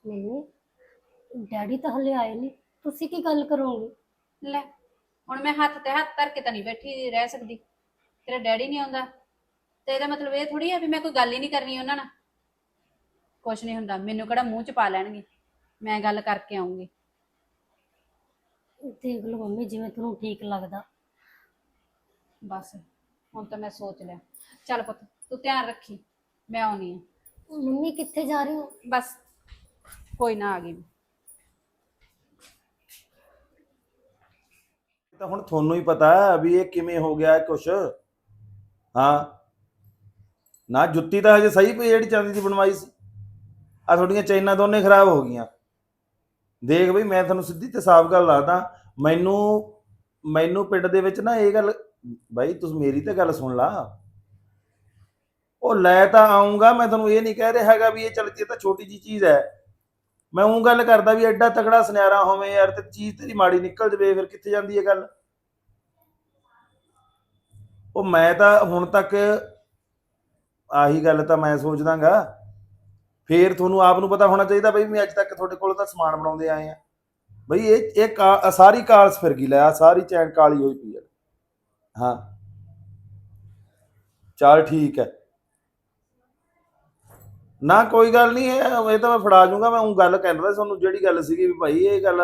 ਮੰਮੀ ਡੈਡੀ ਤਾਂ ਹਲੇ ਆਏ ਨਹੀਂ। ਤੁਸੀਂ ਕੀ ਗੱਲ ਕਰੋਗੇ? ਲੈ ਹੁਣ ਮੈਂ ਹੱਥ ਤੇ ਹੱਥ ਧਰ ਕੇ ਤਾਂ ਨਹੀਂ ਬੈਠੀ ਰਹਿ ਸਕਦੀ। ਤੇਰਾ ਡੈਡੀ ਨਹੀਂ ਆਉਂਦਾ। ਤੇ ਇਹਦਾ ਮਤਲਬ ਇਹ ਥੋੜੀ ਆ ਵੀ ਮੈਂ ਕੋਈ ਗੱਲ ਹੀ ਨਹੀਂ ਕਰਨੀ ਉਹਨਾਂ ਨਾਲ। ਕੁਛ ਨਹੀਂ ਹੁੰਦਾ ਮੈਨੂੰ ਕਿਹੜਾ ਮੂੰਹ ਚ ਪਾ ਲੈਣਗੇ। ਮੈਂ ਗੱਲ ਕਰਕੇ ਆਉਂਗੀ। ਦੇਖ ਲਓ ਮੰਮੀ ਜਿਵੇਂ ਤੁਹਾਨੂੰ ਠੀਕ ਲੱਗਦਾ। ਬਸ। ਹੁਣ ਤਾਂ ਮੈਂ ਸੋਚ ਲਿਆ। ਚੱਲ ਪੁੱਤ ਤੂੰ ਧਿਆਨ ਰੱਖੀ ਮੈਂ ਆਉਣੀ ਆ। ਮੰਮੀ ਕਿੱਥੇ ਜਾ ਰਹੇ ਹੋ? ਬਸ ਕੋਈ ਨਾ ਆ ਗਈ ਮੈਂ। ਤਾਂ ਹੁਣ ਤੁਹਾਨੂੰ ਹੀ ਪਤਾ ਹੈ ਵੀ ਇਹ ਕਿਵੇਂ ਹੋ ਗਿਆ ਕੁਛ। ਹਾਂ। ਨਾ ਜੁੱਤੀ ਤਾਂ ਹਜੇ ਸਹੀ ਪਈ ਜਿਹੜੀ ਚਾਂਦੀ ਦੀ ਬਣਵਾਈ ਸੀ। ਆ ਤੁਹਾਡੀਆਂ ਚੈਨਾਂ ਦੋਨੇ ਖਰਾਬ ਹੋ ਗਈਆਂ। ਦੇਖ ਬਈ ਮੈਂ ਤੁਹਾਨੂੰ ਸਿੱਧੀ ਤੇ ਸਾਫ਼ ਗੱਲ ਦੱਸਦਾ। ਮੈਨੂੰ ਮੈਨੂੰ ਪਿੰਡ ਦੇ ਵਿੱਚ ਨਾ ਇਹ ਗੱਲ ਬਾਈ, ਤੁਸੀਂ ਮੇਰੀ ਤਾਂ ਗੱਲ ਸੁਣ ਲਾ। ਉਹ ਲੈ ਤਾਂ ਆਉਂਗਾ ਮੈਂ ਤੁਹਾਨੂੰ ਇਹ ਨਹੀਂ ਕਹਿ ਰਿਹਾ ਹੈਗਾ ਵੀ ਇਹ ਚੱਲ ਇਹ ਤਾਂ ਛੋਟੀ ਜੀ ਚੀਜ਼ ਹੈ। ਮੈਂ ਉਹ ਗੱਲ ਕਰਦਾ ਵੀ ਐਡਾ ਤਕੜਾ ਸੁਨਿਆਰਾ ਹੋਵੇ ਯਾਰ, ਤੇ ਚੀਜ਼ ਤੇਰੀ ਮਾੜੀ ਨਿਕਲ ਜਵੇ, ਫਿਰ ਕਿੱਥੇ ਜਾਂਦੀ ਹੈ ਗੱਲ? ਉਹ ਮੈਂ ਤਾਂ ਹੁਣ ਤੱਕ ਆਹੀ ਗੱਲ ਤਾਂ ਮੈਂ ਸੋਚਦਾਗਾ। ਫੇਰ ਤੁਹਾਨੂੰ ਆਪ ਨੂੰ ਪਤਾ ਹੋਣਾ ਚਾਹੀਦਾ ਬਈ ਮੈਂ ਅੱਜ ਤੱਕ ਤੁਹਾਡੇ ਕੋਲ ਤਾਂ ਸਮਾਨ ਬਣਾਉਂਦੇ ਆਏ ਆ। ਬਈ ਇਹ ਇਹ ਕਾ- ਸਾਰੀ ਕਾਲਸ ਫਿਰ ਗਈ, ਲੈ ਆ, ਸਾਰੀ ਚੈਨ ਕਾਲੀ ਹੋਈ ਪਈ ਹੈ ਹਾਂ। ਚੱਲ ਠੀਕ ਹੈ। ਨਾ ਕੋਈ ਗੱਲ ਨਹੀਂ ਇਹ ਇਹ ਤਾਂ ਮੈਂ ਫੜਾ ਜੂੰਗਾ ਮੈਂ ਉਹ ਗੱਲ ਕਹਿੰਦਾ ਤੁਹਾਨੂੰ ਜਿਹੜੀ ਗੱਲ ਸੀਗੀ ਵੀ ਭਾਈ ਇਹ ਗੱਲ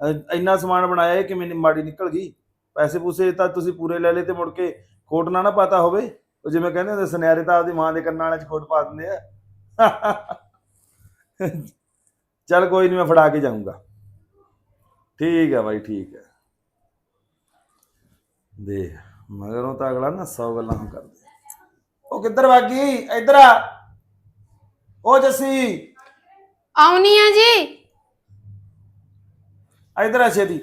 ਅ, ਇੰਨਾ ਸਮਾਨ ਬਣਾਇਆ ਇਹ ਕਿਵੇਂ ਨੀ ਮਾੜੀ ਨਿਕਲ ਗਈ? ਪੈਸੇ ਪੂਸੇ ਤਾਂ ਤੁਸੀਂ ਪੂਰੇ ਲੈ ਲਏ ਤੇ ਮੁੜ ਕੇ ਖੋਟ ਨਾ ਨਾ ਪਤਾ ਹੋਵੇ। ਉਹ ਜਿਵੇਂ ਕਹਿੰਦੇ ਹੁੰਦੇ ਸੁਨਿਆਰੇ ਤਾਂ ਆਪਦੀ ਮਾਂ ਦੇ ਕੰਨਾਂ ਵਾਲੇ ਚ ਖੋਟ ਪਾ ਦਿੰਦੇ ਆ। ਚੱਲ ਕੋਈ ਨਹੀਂ ਮੈਂ ਫੜਾ ਕੇ ਜਾਊਂਗਾ। ਠੀਕ ਹੈ ਭਾਈ ਠੀਕ ਹੈ। ਦੇਖ। ਮਗਰੋਂ ਤਾਂ ਅਗਲਾ ਨਾ 100 ਗੱਲਾਂ ਕਰਦੇ ਉਹ ਕਿੱਧਰ ਭਾਗੀ ਇੱਧਰ ਆ। ਉਹ ਜੱਸੀ। ਆਉਣੀ ਆ ਜੀ। ਇੱਧਰ ਆ ਛੇਤੀ।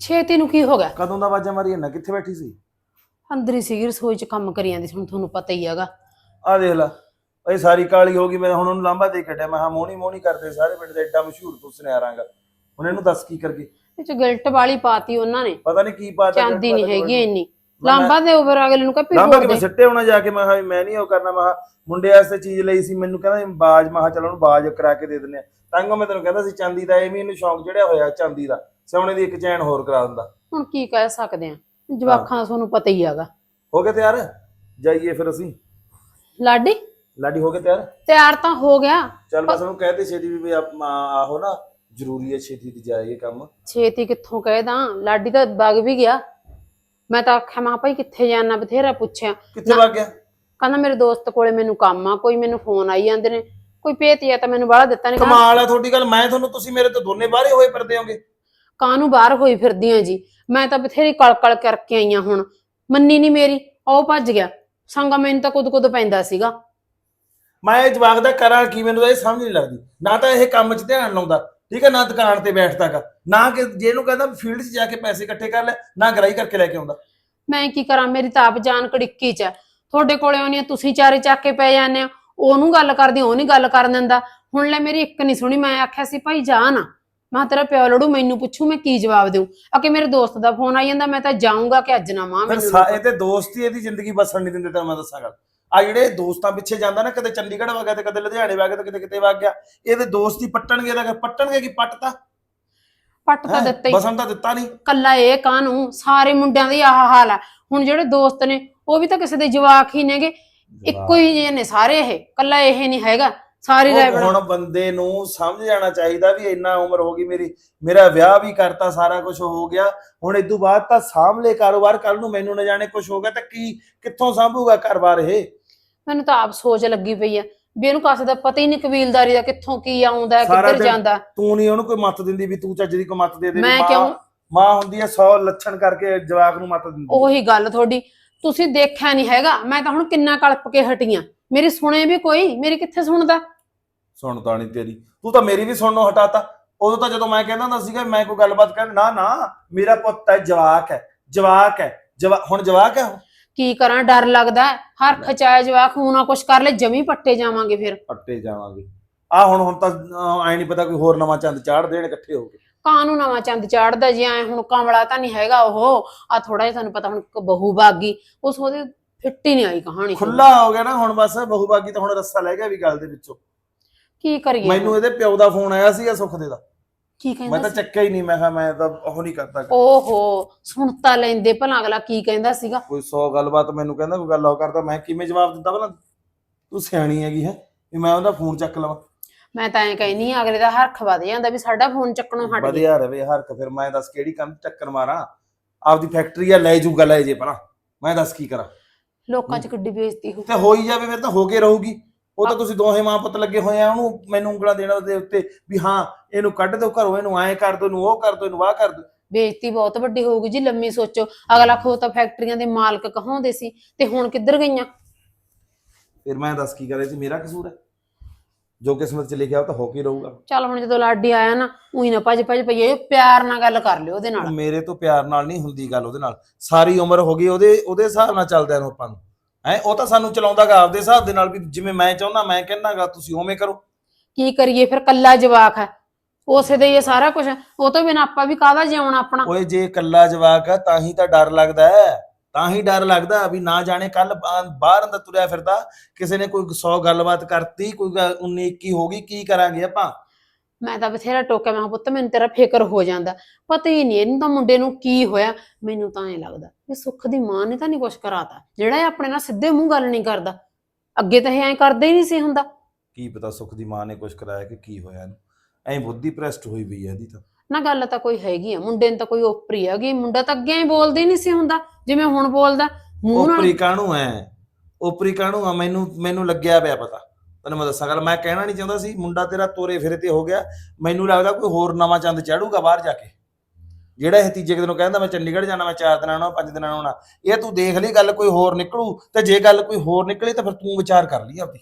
ਛੇਤੀ ਨੂੰ ਕੀ ਹੋ ਗਿਆ? ਕਦੋਂ ਦਾ ਆਵਾਜ਼ਾਂ ਮਾਰੀ ਨਾ ਕਿੱਥੇ ਬੈਠੀ ਸੀ? ਅੰਦਰ ਹੀ ਸੀਗੀ ਰਸੋਈ 'ਚ ਕੰਮ ਕਰੀ ਜਾਂਦੀ ਸੀ ਹੁਣ ਤੁਹਾਨੂੰ ਪਤਾ ਹੀ ਹੈਗਾ। ਆ ਦੇਖ ਲਾ। ਇਹ ਸਾਰੀ ਕਾਲੀ ਹੋ ਗਈ ਮੈਂ ਹੁਣ ਉਹਨੂੰ ਲਾਂਬਾ ਦੇ ਕੱਟਿਆ ਮੈਂ ਹਾਂ ਮੋਣੀ ਮੋਣੀ ਕਰਦੇ ਸਾਰੇ ਪਿੰਡ ਦੇ ਐਡਾ ਮਸ਼ਹੂਰ ਤੂੰ ਸੁਨਿਆਰਾਂਗਾ ਹੁਣ ਇਹਨੂੰ ਦੱਸ ਕੀ ਕਰਗੇ ਇਹ 'ਚ ਗਿਲਟ ਵਾਲੀ ਪਾਤੀ ਉਹਨਾਂ ਨੇ। ਪਤਾ ਨਹੀਂ ਕੀ ਪਾਤਾ ਚਾਂਦੀ ਨਹੀਂ ਹੈਗੀ ਇੰਨੀ। ਲਾਂਬਾ ਦੇ ਉਪਰ ਅਗਲੇ ਨੂੰ ਕਹੇ ਲਾਂਬਾ ਕਿ ਦੇ ਸਿੱਟੇ ਹੋਣਾ ਜਾ ਕੇ? ਮੈਂ ਕਿਹਾ ਮੈਂ ਨਹੀਂ ਉਹ ਕਰਨਾ। ਮੈਂ ਕਿਹਾ ਮੁੰਡੇ ਵਾਸਤੇ ਚੀਜ਼ ਲਈ ਸੀ ਮੈਨੂੰ ਕਹਿੰਦਾ ਬਾਜ। ਮੈਂ ਕਿਹਾ ਚਲੋ ਉਹਨੂੰ ਬਾਜ ਕਰਾ ਕੇ ਦੇ ਦਿੰਦੇ ਆ। ਤੰਗੋ ਮੈਂ ਤੈਨੂੰ ਕਹਿੰਦਾ ਸੀ ਚਾਂਦੀ ਦਾ ਐਵੇਂ ਇਹਨੂੰ ਸ਼ੌਂਕ ਚੜਿਆ ਹੋਇਆ ਚਾਂਦੀ ਦਾ। ਸੋਨੇ ਦੀ ਇੱਕ ਚੈਨ ਹੋਰ ਕਰਾ ਦਿੰਦਾ। ਹੁਣ ਕੀ ਕਹਿ ਸਕਦੇ ਆ? ਜਵਾਖਾਂ ਦਾ ਤੁਹਾਨੂੰ ਪਤਾ ਹੀ ਹੈਗਾ। ਹੋ ਗਏ ਤਿਆਰ? ਜਾਈਏ ਫਿਰ ਅਸੀਂ। ਲਾਡੀ? ਲਾਡੀ ਹੋ ਗਏ ਤਿਆਰ? ਤਿਆਰ ਤਾਂ ਹੋ ਗਿਆ। ਚੱਲ ਬਸ ਉਹਨੂੰ ਕਹਤੇ ਛੇਤੀ ਵੀ ਆਹੋ ਨਾ। ਜ਼ਰੂਰੀ ਹੈ ਛੇਤੀ ਦੀ ਜਾਏ ਇਹ ਕੰਮ। ਛੇਤੀ ਕਿੱਥੋਂ ਕਹਿਦਾ ਲਾਡੀ ਤਾਂ ਵਗ ਵੀ ਗਿਆ। ਮੈਂ ਤਾਂ ਆਖਿਆ ਮੈਂ ਕਿਹਾ ਭਾਈ ਕਿੱਥੇ ਜਾਣਾ ਬਥੇਰਾ ਪੁੱਛਿਆ। ਕਿੱਥੇ ਵਗ ਗਿਆ? ਕਹਿੰਦਾ ਮੇਰੇ ਦੋਸਤ ਕੋਲੇ ਮੈਨੂੰ ਕੰਮ ਆ ਕੋਈ ਮੈਨੂੰ ਫੋਨ ਆਈ ਜਾਂਦੇ ਨੇ। ਕੋਈ ਭੇਤੀ ਆ ਤਾਂ ਮੈਨੂੰ ਬਾਹਲਾ ਦਿੱਤਾ ਨਹੀਂ ਕਮਾਲ ਹੈ ਤੁਹਾਡੀ ਗੱਲ ਮੈਂ ਤੁਹਾਨੂੰ ਤੁਸੀਂ ਮੇਰੇ ਤੋਂ ਦੋਨੇ ਬਾਹਰੇ ਹੋਏ ਫਿਰਦੇ ਹੋਗੇ। ਕਾਹਨੂੰ ਬਾਹਰ ਹੋਈ ਫਿਰਦੀ ਆ ਜੀ? ਮੈਂ ਤਾਂ ਬਥੇਰੀ ਕਲਕਲ ਕਰਕੇ ਆਈਆਂ ਹੁਣ। ਮੰਨੀ ਨਹੀਂ ਮੇਰੀ ਉਹ ਭੱਜ ਗਿਆ। ਸੰਗਾ ਮੈਨੂੰ ਤਾਂ ਕੁਦ ਕੁਦ ਪੈਂਦਾ ਸੀਗਾ। ਮੈਂ ਇਹ ਜਵਾਕ ਦਾ ਕਰਾਂ ਕੀ ਮੈਨੂੰ ਤਾਂ ਇਹ ਸਮਝ ਨਹੀਂ ਲੱਗਦੀ। ਨਾ ਤਾਂ ਇਹ ਕੰਮ 'ਚ ਧਿਆਨ ਲਾਉਂਦਾ। ਠੀਕ ਹੈ ਨਾ ਦੁਕਾਨ ਤੇ ਬੈਠਦਾਗਾ ਨਾ ਕਿ ਜੇ ਇਹਨੂੰ ਕਹਿੰਦਾ ਫੀਲਡ 'ਚ ਜਾ ਕੇ ਪੈਸੇ ਇਕੱਠੇ ਕਰ ਲੈ ਨਾ ਗਰਾਈ ਕਰਕੇ ਲੈ ਕੇ ਆਉਂਦਾ। ਮੈਂ ਕੀ ਕਰਾਂ ਮੇਰੀ ਤਾਂ ਆਪ ਜਾਨ ਕੜਿੱਕੀ ਚ ਆ। ਤੁਹਾਡੇ ਕੋਲੇ ਆਉਣੀ ਆ ਤੁਸੀਂ ਚਾਰੇ ਚੱਕ ਕੇ ਪੈ ਜਾਂਦੇ ਆ ਉਹਨੂੰ ਗੱਲ ਕਰਦੀ ਉਹ ਨਹੀਂ ਗੱਲ ਕਰਨ ਦਿੰਦਾ। ਹੁਣ ਲੈ ਮੇਰੀ ਇੱਕ ਨਹੀਂ ਸੁਣੀ ਮੈਂ ਆਖਿਆ ਸੀ ਭਾਈ ਜਾ ਨਾ। ਮੈਂ ਕਿਹਾ ਤੇਰਾ ਪਿਓ ਲੜੂ ਮੈਨੂੰ ਪੁੱਛੂ ਮੈਂ ਕੀ ਜਵਾਬ ਦੇਵਾਂ ਆ ਕਿ ਮੇਰੇ ਦੋਸਤ ਦਾ ਫੋਨ ਆਈ ਜਾਂਦਾ ਮੈਂ ਤਾਂ ਜਾਊਂਗਾ ਕਿ ਅੱਜ ਨਾ ਮਾਂ ਫਿਰ ਮੈਨੂੰ ਸਾ- ਇਹ ਤੇ ਦੋਸਤ ਹੀ ਇਹਦੀ ਜ਼ਿੰਦਗੀ ਬਸਣ ਨਹੀਂ ਦਿੰਦੇ ਤਾਂ ਮੈਂ ਦੱਸਾਂਗਾ ਆ ਜਿਹੜੇ ਦੋਸਤਾਂ ਪਿੱਛੇ ਜਾਂਦਾ ਨਾ ਕਦੇ ਚੰਡੀਗੜ੍ਹ ਵਗ ਗਿਆ ਤੇ ਕਦੇ ਲੁਧਿਆਣੇ ਵਗ ਗਿਆ ਤੇ ਕਿਤੇ ਕਿਤੇ ਵਗ ਗਿਆ ਇਹਦੇ ਦੋਸਤ ਹੀ ਪੱਟਣਗੇ ਤਾਂ ਪੱਟਣਗੇ ਕੀ ਪੱਟਤਾ ਪੱਟ ਤਾਂ ਦਿੱਤਾ ਹੀ। ਬਸਣ ਤਾਂ ਦਿੱਤਾ ਨਹੀਂ। ਕੱਲਾ ਇਹ ਕਾਹਨੂੰ? ਸਾਰੇ ਮੁੰਡਿਆਂ ਦਾ ਆਹ ਹਾਲ ਆ। ਹੁਣ ਜਿਹੜੇ ਦੋਸਤ ਨੇ ਉਹ ਵੀ ਤਾਂ ਕਿਸੇ ਦੇ ਜਵਾਕ ਹੀ ਨੇਗੇ। ਇੱਕੋ ਹੀ ਜਿਹੇ ਨੇ ਸਾਰੇ ਇਹ। ਕੱਲਾ ਇਹ ਨਹੀਂ ਹੈਗਾ। ਸਾਰੀ ਰਾਏ ਹੁਣ ਬੰਦੇ ਨੂੰ ਸਮਝ ਜਾਣਾ ਚਾਹੀਦਾ ਵੀ ਇੰਨਾ ਉਮਰ ਹੋ ਗਈ ਮੇਰੀ। ਮੇਰਾ ਵਿਆਹ ਵੀ ਕਰਤਾ ਸਾਰਾ ਕੁਝ ਹੋ ਗਿਆ। ਹੁਣ ਇਦੋਂ ਬਾਅਦ ਤਾਂ ਸਾਂਭਲੇ ਕਾਰੋਬਾਰ। ਕੱਲ ਨੂੰ ਮੈਨੂੰ ਨਾ ਜਾਣੇ ਕੁਝ ਹੋ ਗਿਆ ਤਾਂ ਕੀ ਕਿੱਥੋਂ ਸਾਂਭੂਗਾ ਘਰ-ਬਾਰ ਇਹ? ਮੈਨੂੰ ਤਾਂ ਆਪ ਸੋਚ ਲੱਗੀ ਪਈ ਆ ਵੀ ਇਹਨੂੰ ਕਾਸੇ ਦਾ ਪਤਾ ਹੀ ਨਹੀਂ ਕਬੀਲਦਾਰੀ ਦਾ ਕਿੱਥੋਂ ਕੀ ਆਉਂਦਾ ਸਾਰਾ ਕਿੱਧਰ ਦਿਨ ਜਾਂਦਾ ਤੂੰ ਨਹੀਂ ਉਹਨੂੰ ਕੋਈ ਮੱਤ ਦਿੰਦੀ ਵੀ ਤੂੰ ਚੱਜ ਦੀ ਕੋਈ ਮੱਤ ਦੇ ਦੇ ਵੀ ਮੈਂ ਮਾਂ- ਕਿਉਂ? ਮਾਂ ਹੁੰਦੀ ਹੈ 100 ਲੱਛਣ ਕਰਕੇ ਜਵਾਕ ਨੂੰ ਮੱਤ ਦਿੰਦੀ। ਉਹੀ ਗੱਲ ਤੁਹਾਡੀ। ਤੁਸੀਂ ਦੇਖਿਆ ਨਹੀਂ ਹੈਗਾ ਮੈਂ ਤਾਂ ਹੁਣ ਕਿੰਨਾ ਕਲਪ ਕੇ ਹਟੀਆਂ ਮੇਰੀ ਸੁਣੇ ਵੀ ਕੋਈ ਮੇਰੀ ਕਿੱਥੇ ਸੁਣਦਾ? ਸੁਣਦਾ ਨਹੀਂ ਤੇਰੀ। ਤੂੰ ਤਾਂ ਮੇਰੀ ਵੀ ਸੁਣਨੋਂ ਹਟਾਤਾ। ਉਦੋਂ ਤਾਂ ਜਦੋਂ ਮੈਂ ਕਹਿੰਦਾ ਹੁੰਦਾ ਸੀਗਾ ਮੈਂ ਕੋਈ ਗੱਲਬਾਤ ਕਰ ਨਾ ਨਾ ਮੇਰਾ ਪੁੱਤ ਹੈ ਜਵਾਕ ਹੈ ਜਵਾਕ ਹੈ ਜਵਾ ਹੁਣ ਜਵਾਕ ਹੈ ਉਹ। ਕੀ ਕਰਾਂ? ਡਰ ਲੱਗਦਾ ਹੈ। ਹਰ ਖਚਾਇਆ ਜਵਾਕ ਹੁਣ ਨਾ ਕੁਛ ਕਰ ਲੈ ਜਮੀ ਪੱਟੇ ਜਾਵਾਂਗੇ ਫਿਰ। ਪੱਟੇ ਜਾਵਾਂਗੇ। ਆ ਹੁਣ ਹੁਣ ਤਾਂ ਐ ਨਹੀਂ ਪਤਾ ਕੋਈ ਹੋਰ ਨਵਾਂ ਚੰਦ ਚਾੜ ਦੇਣ ਇਕੱਠੇ ਹੋ ਕੇ। ਕਾਨੂੰ ਨਵਾਂ ਚੰਦ ਚਾੜਦਾ ਜੀ ਐ ਹੁਣ ਕਮਲਾ ਤਾਂ ਨਹੀਂ ਹੈਗਾ ਉਹ। ਆ ਥੋੜਾ ਜਿਹਾ ਤੁਹਾਨੂੰ ਪਤਾ ਹੁਣ ਇੱਕ ਬਹੂ ਬਾਗੀ ਉਸ ਉਹਦੇ ਫਿੱਟ ਹੀ ਨਹੀਂ ਆਈ ਕਹਾਣੀ। ਖੁੱਲਾ ਹੋ ਗਿਆ ਨਾ ਹੁਣ ਬਸ ਬਹੁਬਾਗੀ ਤਾਂ ਹੁਣ ਰੱਸਾ ਲੈ ਗਿਆ ਵੀ ਗੱਲ ਦੇ ਵਿੱਚੋਂ। ਕੀ ਕਰੀਏ? ਮੈਨੂੰ ਇਹਦੇ ਪਿਓ ਦਾ ਫੋਨ ਆਇਆ ਸੀਗਾ ਸੁੱਖ ਦੇ। ਦਾ ਕੀ ਮੈਂ ਕਹਿੰਦਾ ਤਾਂ ਸੀ? ਚੱਕਿਆ ਹੀ ਨਹੀਂ ਮੈਂ ਕਿਹਾ ਮੈਂ ਤਾਂ ਉਹ ਨਹੀਂ ਕਰਦਾ ਗਾ। ਓਹੋ ਸੁਣ ਤਾਂ ਲੈਂਦੇ ਭਲਾ ਅਗਲਾ ਕੀ ਕਹਿੰਦਾ ਸੀਗਾ। ਕੋਈ 100 ਗੱਲਬਾਤ ਮੈਨੂੰ ਕਹਿੰਦਾ ਕੋਈ ਗੱਲ ਉਹ ਕਰਦਾ ਮੈਂ ਕਿਵੇਂ ਜਵਾਬ ਦਿੰਦਾ ਭਲਾ? ਤੂੰ ਸਿਆਣੀ ਹੈਗੀ ਹੈ ਵੀ ਮੈਂ ਉਹਦਾ ਫੋਨ ਚੱਕ ਲਵਾਂ। ਮੈਂ ਤਾਂ ਐਂ ਕਹਿੰਨੀ ਅਗਲੇ ਦਾ ਹਰਖ ਵਧ ਜਾਂਦਾ ਵੀ ਸਾਡਾ ਫੋਨ ਚੱਕਣੋਂ ਹਟ ਗਿਆ। ਵਧਿਆ ਰਵੇ ਹਰਕ ਫਿਰ ਮੈਂ ਦੱਸ ਕਿਹੜੀ ਕੰਮ ਚੱਕਰ ਮਾਰਾਂ? ਆਪਦੀ ਫੈਕਟਰੀ ਆ ਲੈ ਜੂਗਾ ਲੈ ਜੇ ਪਰਾਂ ਮੈਂ ਦੱਸ ਕੀ ਕਰਾਂ? ਲੋਕਾਂ 'ਚ ਕਿੱਡੀ ਬੇਇੱਜ਼ਤੀ ਹੋ ਤੇ ਹੋਈ ਜਾਵੇ ਫਿਰ ਤਾਂ ਹੋ ਕੇ ਰਹੂਗੀ। ਉਹ ਤਾਂ ਤੁਸੀਂ ਦੋਹੇ ਮਾਂ ਪੁੱਤ ਲੱਗੇ ਹੋਏ ਆ ਉਹਨੂੰ ਮੈਨੂੰ ਉਂਗਲਾਂ ਦੇਣਾ ਉਹਦੇ ਉੱਤੇ ਵੀ ਹਾਂ ਇਹਨੂੰ ਕੱਢ ਦਿਓ ਘਰੋਂ ਇਹਨੂੰ ਐਂ ਕਰ ਦਿਓ ਇਹਨੂੰ ਉਹ ਕਰ ਦਿਓ ਇਹਨੂੰ ਆਹ ਕਰ ਦਿਓ ਬੇਇੱਜ਼ਤੀ ਬਹੁਤ ਵੱਡੀ ਹੋਊਗੀ ਜੀ ਲੰਮੀ ਸੋਚੋ। ਅਗਲਾ ਖੋ ਤਾਂ ਫੈਕਟਰੀਆਂ ਦੇ ਮਾਲਕ ਕਹਾਉਂਦੇ ਸੀ ਤੇ ਹੁਣ ਕਿੱਧਰ ਗਈਆਂ? ਫਿਰ ਮੈਂ ਦੱਸ ਕੀ ਕਰਾਂ 'ਚ ਮੇਰਾ ਕਸੂਰ ਹੈ? ਜੋ ਕਿਸਮਤ 'ਚ ਲਿਖਿਆ ਉਹ ਤਾਂ ਹੋ ਕੇ ਰਹੂਗਾ। ਚੱਲ ਹੁਣ ਜਦੋਂ ਲਾਡੀ ਆਇਆ ਨਾ ਉਹੀ ਨਾ ਭੱਜ ਭੱਜ ਪਈਏ ਪਿਆਰ ਨਾਲ ਗੱਲ ਕਰ ਲਿਓ ਉਹਦੇ ਨਾਲ। ਮੇਰੇ ਤੋਂ ਪਿਆਰ ਨਾਲ ਨਹੀਂ ਹੁੰਦੀ ਗੱਲ ਉਹਦੇ ਨਾਲ। ਸਾਰੀ ਉਮਰ ਹੋ ਗਈ ਉਹਦੇ ਉਹਦੇ ਹਿਸਾਬ ਨਾਲ ਚੱਲਦਿਆਂ ਨੂੰ ਆਪਾਂ ਨੂੰ। ਹੈ ਉਹ ਤਾਂ ਸਾਨੂੰ ਚਲਾਉਂਦਾਗਾ ਆਪਦੇ ਹਿਸਾਬ ਦੇ ਨਾਲ ਵੀ ਜਿਵੇਂ ਮੈਂ ਚਾਹੁੰਦਾ ਮੈਂ ਕਹਿੰਦਾਗਾ ਤੁਸੀਂ ਉਵੇਂ ਕਰੋ। ਕੀ ਕਰੀਏ ਫਿਰ ਕੱਲਾ ਜਵਾਕ ਹੈ। ਉਸੇ ਦੇ ਹੀ ਇਹ ਸਾਰਾ ਕੁਝ ਉਹ ਤੋਂ ਬਿਨਾਂ ਆਪਾਂ ਵੀ ਕਾਹਦਾ ਜਿਉਣਾ ਆਪਣਾ? ਓਏ ਜੇ ਇਕੱਲਾ ਜਵਾਕ ਆ ਤਾਂ ਹੀ ਤਾਂ ਡਰ ਲੱਗਦਾ ਹੈ। ਤਾਂ ਹੀ ਡਰ ਲੱਗਦਾ ਵੀ ਨਾ ਜਾਣੇ ਕੱਲ ਬਾਹਰ ਅੰਦਰ ਤੁਰਿਆ ਫਿਰਦਾ। ਕਿਸੇ ਨੇ ਕੋਈ 100 ਗੱਲਬਾਤ ਕਰਤੀ ਕੋਈ 19 21 ਹੋ ਗਈ ਕੀ ਕਰਾਂਗੇ ਆਪਾਂ? ਮੈਂ ਤਾਂ ਬਥੇਰਾ ਟੋਕਿਆ ਮੈਂ ਕਿਹਾ ਪੁੱਤ ਮੈਨੂੰ ਤੇਰਾ ਫਿਕਰ ਹੋ ਜਾਂਦਾ। ਪਤਾ ਹੀ ਨਹੀਂ ਇਹਨੂੰ ਤਾਂ ਮੁੰਡੇ ਨੂੰ ਕੀ ਹੋਇਆ। ਮੈਨੂੰ ਤਾਂ ਐ ਲੱਗਦਾ ਵੀ ਸੁੱਖ ਦੀ ਮਾਂ ਨੇ ਤਾਂ ਨਹੀਂ ਕੁਛ ਕਰਾਤਾ। ਜਿਹੜਾ ਇਹ ਆਪਣੇ ਨਾਲ ਸਿੱਧੇ ਮੂੰਹ ਗੱਲ ਨਹੀਂ ਕਰਦਾ। ਅੱਗੇ ਤਾਂ ਇਹ ਐਂ ਕਰਦੇ ਹੀ ਨਹੀਂ ਸੀ ਹੁੰਦਾ। ਕੀ ਪਤਾ ਸੁਖ ਦੀ ਮਾਂ ਨੇ ਕੁਝ ਕਰਾਇਆ ਕਿ ਕੀ ਹੋਇਆ ਇਹਨੂੰ। ਐਂ ਬੁੱਧੀ ਪ੍ਰੈਸਟ ਹੋਈ ਪਈ ਹੈ ਇਹਦੀ ਤਾਂ। ਨਾ ਗੱਲ ਤਾਂ ਕੋਈ ਹੈਗੀ ਆ ਮੁੰਡੇ ਨੂੰ ਤਾਂ ਕੋਈ ਓਪਰੀ ਹੈਗੀ ਮੁੰਡਾ ਤਾਂ ਅੱਗੇ ਹੀ ਬੋਲਦੇ ਨਹੀਂ ਸੀ ਹੁੰਦਾ ਜਿਵੇਂ ਹੁਣ ਬੋਲਦਾ ਮੂੰਹ ਨਾਲ ਕਾਹਨੂੰ ਐ? ਉਪਰੀ ਕਾਹਨੂੰ ਆ? ਮੈਨੂੰ ਮੈਨੂੰ ਲੱਗਿਆ ਪਿਆ ਪਤਾ। ਤੈਨੂੰ ਮੈਂ ਦੱਸਾਂ ਗੱਲ ਮੈਂ ਕਹਿਣਾ ਨਹੀਂ ਚਾਹੁੰਦਾ ਸੀ ਮੁੰਡਾ ਤੇਰਾ ਤੋਰੇ ਫਿਰੇ ਤੇ ਹੋ ਗਿਆ। ਮੈਨੂੰ ਲੱਗਦਾ ਕੋਈ ਹੋਰ ਨਵਾਂ ਚੰਦ ਚੜੂਗਾ ਬਾਹਰ ਜਾ ਕੇ। ਜਿਹੜਾ ਇਹ ਤੀਜੇ ਕੁ ਦਿਨੋਂ ਕਹਿੰਦਾ ਮੈਂ ਚੰਡੀਗੜ੍ਹ ਜਾਣਾ ਮੈਂ ਚਾਰ ਦਿਨਾਂ ਆਉਣਾ ਪੰਜ ਦਿਨਾਂ ਆਉਣਾ ਇਹ ਤੂੰ ਦੇਖ ਲਈ ਗੱਲ ਕੋਈ ਹੋਰ ਨਿਕਲੂ ਤੇ ਜੇ ਗੱਲ ਕੋਈ ਹੋਰ ਨਿਕਲੀ ਤਾਂ ਫਿਰ ਤੂੰ ਵਿਚਾਰ ਕਰ ਲਈ ਆਪਦੀ।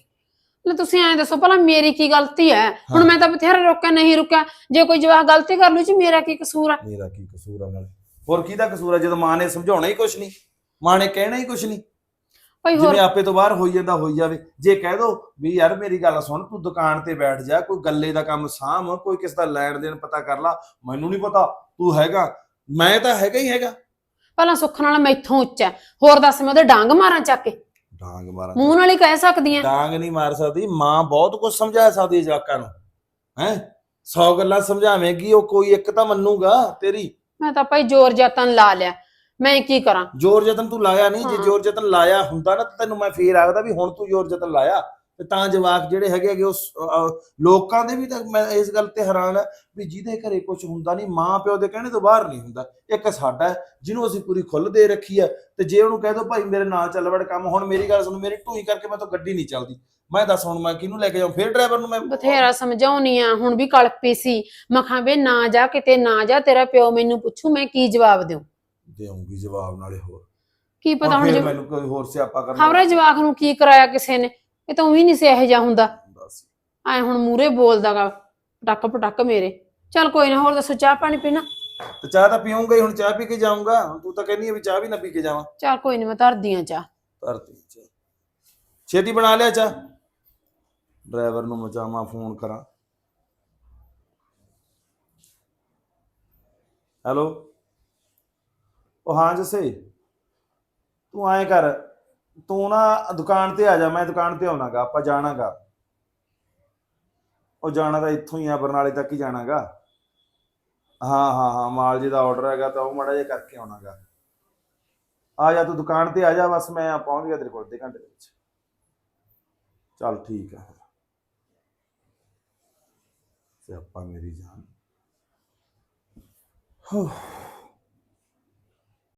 ਲੈ ਤੁਸੀਂ ਐਂ ਦੱਸੋ ਭਲਾ ਮੇਰੀ ਕੀ ਗਲਤੀ ਹੈ? ਹੁਣ ਹਾਂ। ਮੈਂ ਤਾਂ ਬਥੇਰਾ ਰੋਕਿਆ ਨਹੀਂ ਰੁਕਿਆ। ਜੇ ਕੋਈ ਜਵਾਕ ਗਲਤੀ ਕਰ ਲੂ ਜੀ ਮੇਰਾ ਕੀ ਕਸੂਰ ਆ? ਮੇਰਾ ਕੀ ਕਸੂਰ ਆ ਨਾਲੇ? ਹੋਰ ਕਿਹਦਾ ਕਸੂਰ ਆ? ਜਦੋਂ ਮਾਂ ਨੇ ਸਮਝਾਉਣਾ ਹੀ ਕੁਛ ਨਹੀਂ ਮਾਂ ਨੇ ਕਹਿਣਾ ਹੀ ਕੁਛ ਨਹੀਂ। ਭਾਈ ਹੋਰ ਜਿਵੇਂ ਆਪੇ ਤੋਂ ਬਾਹਰ ਹੋਈ ਜਾਂਦਾ ਹੋਈ ਜਾਵੇ। ਜੇ ਕਹਿ ਦੋ ਵੀ ਯਾਰ ਮੇਰੀ ਗੱਲ ਸੁਣ ਤੂੰ ਦੁਕਾਨ ਤੇ ਬੈਠ ਜਾ ਕੋਈ ਗੱਲੇ ਦਾ ਕੰਮ ਸਾਂਭ ਕੋਈ ਕਿਸ ਦਾ ਲੈਣ ਦੇਣ ਪਤਾ ਕਰ ਲਾ। ਮੈਨੂੰ ਨਹੀਂ ਪਤਾ ਤੂੰ ਹੈਗਾ। ਮੈਂ ਤਾਂ ਹੈਗਾ ਹੀ ਹੈਗਾ। ਪਹਿਲਾਂ ਸੁੱਖ ਨਾਲ ਮੈਥੋਂ ਉੱਚਾ। ਹੈ। ਹੋਰ ਦੱਸ ਮੈਂ ਉਹਦੇ ਡਾਂਗ ਮਾਰਾਂ ਚੱਕ ਕੇ? ਡਾਂਗ ਮਾਰਾਂ ਮੂੰਹ ਨਾਲ ਹੀ ਕਹਿ ਸਕਦੀ ਆ। ਡਾਂਗ ਨਹੀਂ ਮਾਰ ਸਕਦੀ ਮਾਂ ਬਹੁਤ ਕੁਝ ਸਮਝਾ ਸਕਦੀ ਹੈ ਜਵਾਕਾਂ ਨੂੰ ਹੈ? 100 ਗੱਲਾਂ ਸਮਝਾਵੇਂਗੀ ਉਹ ਕੋਈ ਇੱਕ ਤਾਂ ਮੰਨੂਗਾ ਤੇਰੀ। ਮੈਂ ਤਾਂ ਭਾਈ ਜ਼ੋਰ ਜਤਨ ਲਾ ਲਿਆ। ਮੈਂ ਕੀ ਕਰਾਂ? ਜ਼ੋਰ ਜਤਨ ਤੂੰ ਲਾਇਆ ਨਹੀਂ ਜੇ। ਜ਼ੋਰ ਜਤਨ ਲਾਇਆ ਹੁੰਦਾ ਨਾ ਤਾਂ ਤੈਨੂੰ ਮੈਂ ਫੇਰ ਆਖਦਾ ਵੀ ਹੁਣ ਤੂੰ ਜ਼ੋਰ ਜਤਨ ਲਾਇਆ। ਤੇ ਤਾਂ ਜਵਾਕ ਜਿਹੜੇ ਹੈਗੇ ਹੈਗੇ ਉਸ ਲੋਕਾਂ ਦੇ ਵੀ ਤਾਂ ਮੈਂ ਇਸ ਗੱਲ ਤੇ ਹੈਰਾਨ ਆ ਵੀ ਜਿਹਦੇ ਘਰੇ ਕੁਝ ਹੁੰਦਾ ਨਹੀਂ ਮਾਂ ਪਿਓ ਦੇ ਕਹਿਣੇ ਤੋਂ ਬਾਹਰ ਨਹੀਂ ਹੁੰਦਾ। ਇੱਕ ਸਾਡਾ ਜਿਹਨੂੰ ਅਸੀਂ ਪੂਰੀ ਖੁੱਲ੍ਹ ਦੇ ਰੱਖੀ ਆ ਤੇ ਜੇ ਉਹਨੂੰ ਕਹਿ ਦੋ ਭਾਈ ਮੇਰੇ ਨਾਲ ਚੱਲ ਵੜ ਕੰਮ ਹੁਣ ਮੇਰੀ ਗੱਲ ਸੁਣ ਮੇਰੀ ਢੂਈ ਕਰਕੇ ਮੈਂ ਤਾਂ ਗੱਡੀ ਨਹੀਂ ਚੱਲਦੀ। ਮੈਂ ਦੱਸ ਹੁਣ ਮੈਂ ਕਿਹਨੂੰ ਲੈ ਕੇ ਜਾਵਾਂ ਫੇਰ ਡਰਾਈਵਰ ਨੂੰ ਮੈਂ ਬਥੇਰਾ ਸਮਝਾਉਣੀ ਆ ਹੁਣ ਵੀ ਕਲਪੀ ਸੀ। ਮੈਂ ਕਿਹਾ ਵੇ ਨਾ ਜਾ ਕਿਤੇ ਨਾ ਜਾ ਤੇਰਾ ਪਿਓ ਮੈਨੂੰ ਪੁੱਛੂ ਮੈਂ ਕੀ ਜਵਾਬ ਦਿਉ ਦੇਵਾਂਗੀ ਜਵਾਬ ਨਾਲੇ ਹੋਰ। ਕੀ ਪਤਾ ਹੁਣ ਮੈਨੂੰ ਕੋਈ ਹੋਰ ਸਿਆਪਾ ਕਰਨਾ ਖਬਰੇ ਜਵਾਕ ਨੂੰ ਕੀ ਕਰਾਇਆ ਕਿਸੇ ਨੇ? ਇਹ ਤਾਂ ਉਹੀ ਨਹੀਂ ਸੀ ਇਹੋ ਜਿਹਾ ਹੁੰਦਾ। ਐ ਹੁਣ ਮੂਰੇ ਬੋਲਦਾਗਾ ਪਟਕ ਪਟਕ ਮੇਰੇ। ਚੱਲ ਕੋਈ ਨਾ ਹੋਰ ਦੱਸੋ ਚਾਹ ਪਾਣੀ ਪੀਣਾ? ਤੇ ਚਾਹ ਤਾਂ ਪੀਉਂਗਾ ਹੀ ਹੁਣ ਚਾਹ ਪੀ ਕੇ ਜਾਊਂਗਾ। ਹੁਣ ਤੂੰ ਤਾਂ ਕਹਿੰਦੀ ਹੈ ਵੀ ਚਾਹ ਵੀ ਨਾ ਪੀ ਕੇ ਜਾਵਾਂ। ਚੱਲ ਕੋਈ ਨਹੀਂ ਮੈਂ ਧਰਦੀ ਆ ਚਾਹ। ਧਰਤੀ ਚ ਛੇਤੀ ਬਣਾ ਲਿਆ ਚਾ ਡਰਾਈਵਰ ਨੂੰ ਮਚਾਵਾਂ ਫੋਨ ਕਰਾਂ। ਹੈਲੋ? ਉਹ ਹਾਂ ਜਸੇ ਤੂੰ ਐਂ ਕਰ। ਤੂੰ ਨਾ ਦੁਕਾਨ ਤੇ ਆ ਜਾ, ਮੈਂ ਦੁਕਾਨ ਤੇ ਆਉਣਾਗਾ, ਆਪਾਂ ਜਾਣਾਗਾ। ਉਹ ਜਾਣਾ ਤਾਂ ਇੱਥੋਂ ਹੀ ਆ, ਬਰਨਾਲੇ ਤੱਕ ਹੀ ਜਾਣਾਗਾ। ਹਾਂ ਹਾਂ ਹਾਂ, ਮਾਲ ਜੀ ਦਾ ਆਰਡਰ ਹੈਗਾ ਤਾਂ ਉਹ ਮਾੜਾ ਜਿਹਾ ਕਰਕੇ ਆਉਣਾਗਾ। ਆ ਜਾ, ਤੂੰ ਦੁਕਾਨ ਤੇ ਆ ਜਾ, ਬਸ ਮੈਂ ਪਹੁੰਚ ਗਿਆ ਤੇਰੇ ਕੋਲ, ਅੱਧੇ ਘੰਟੇ ਦੇ ਵਿੱਚ। ਚੱਲ ਠੀਕ ਹੈ ਸਿਆਪਾ ਮੇਰੀ ਜਾਨ। ਹੋ।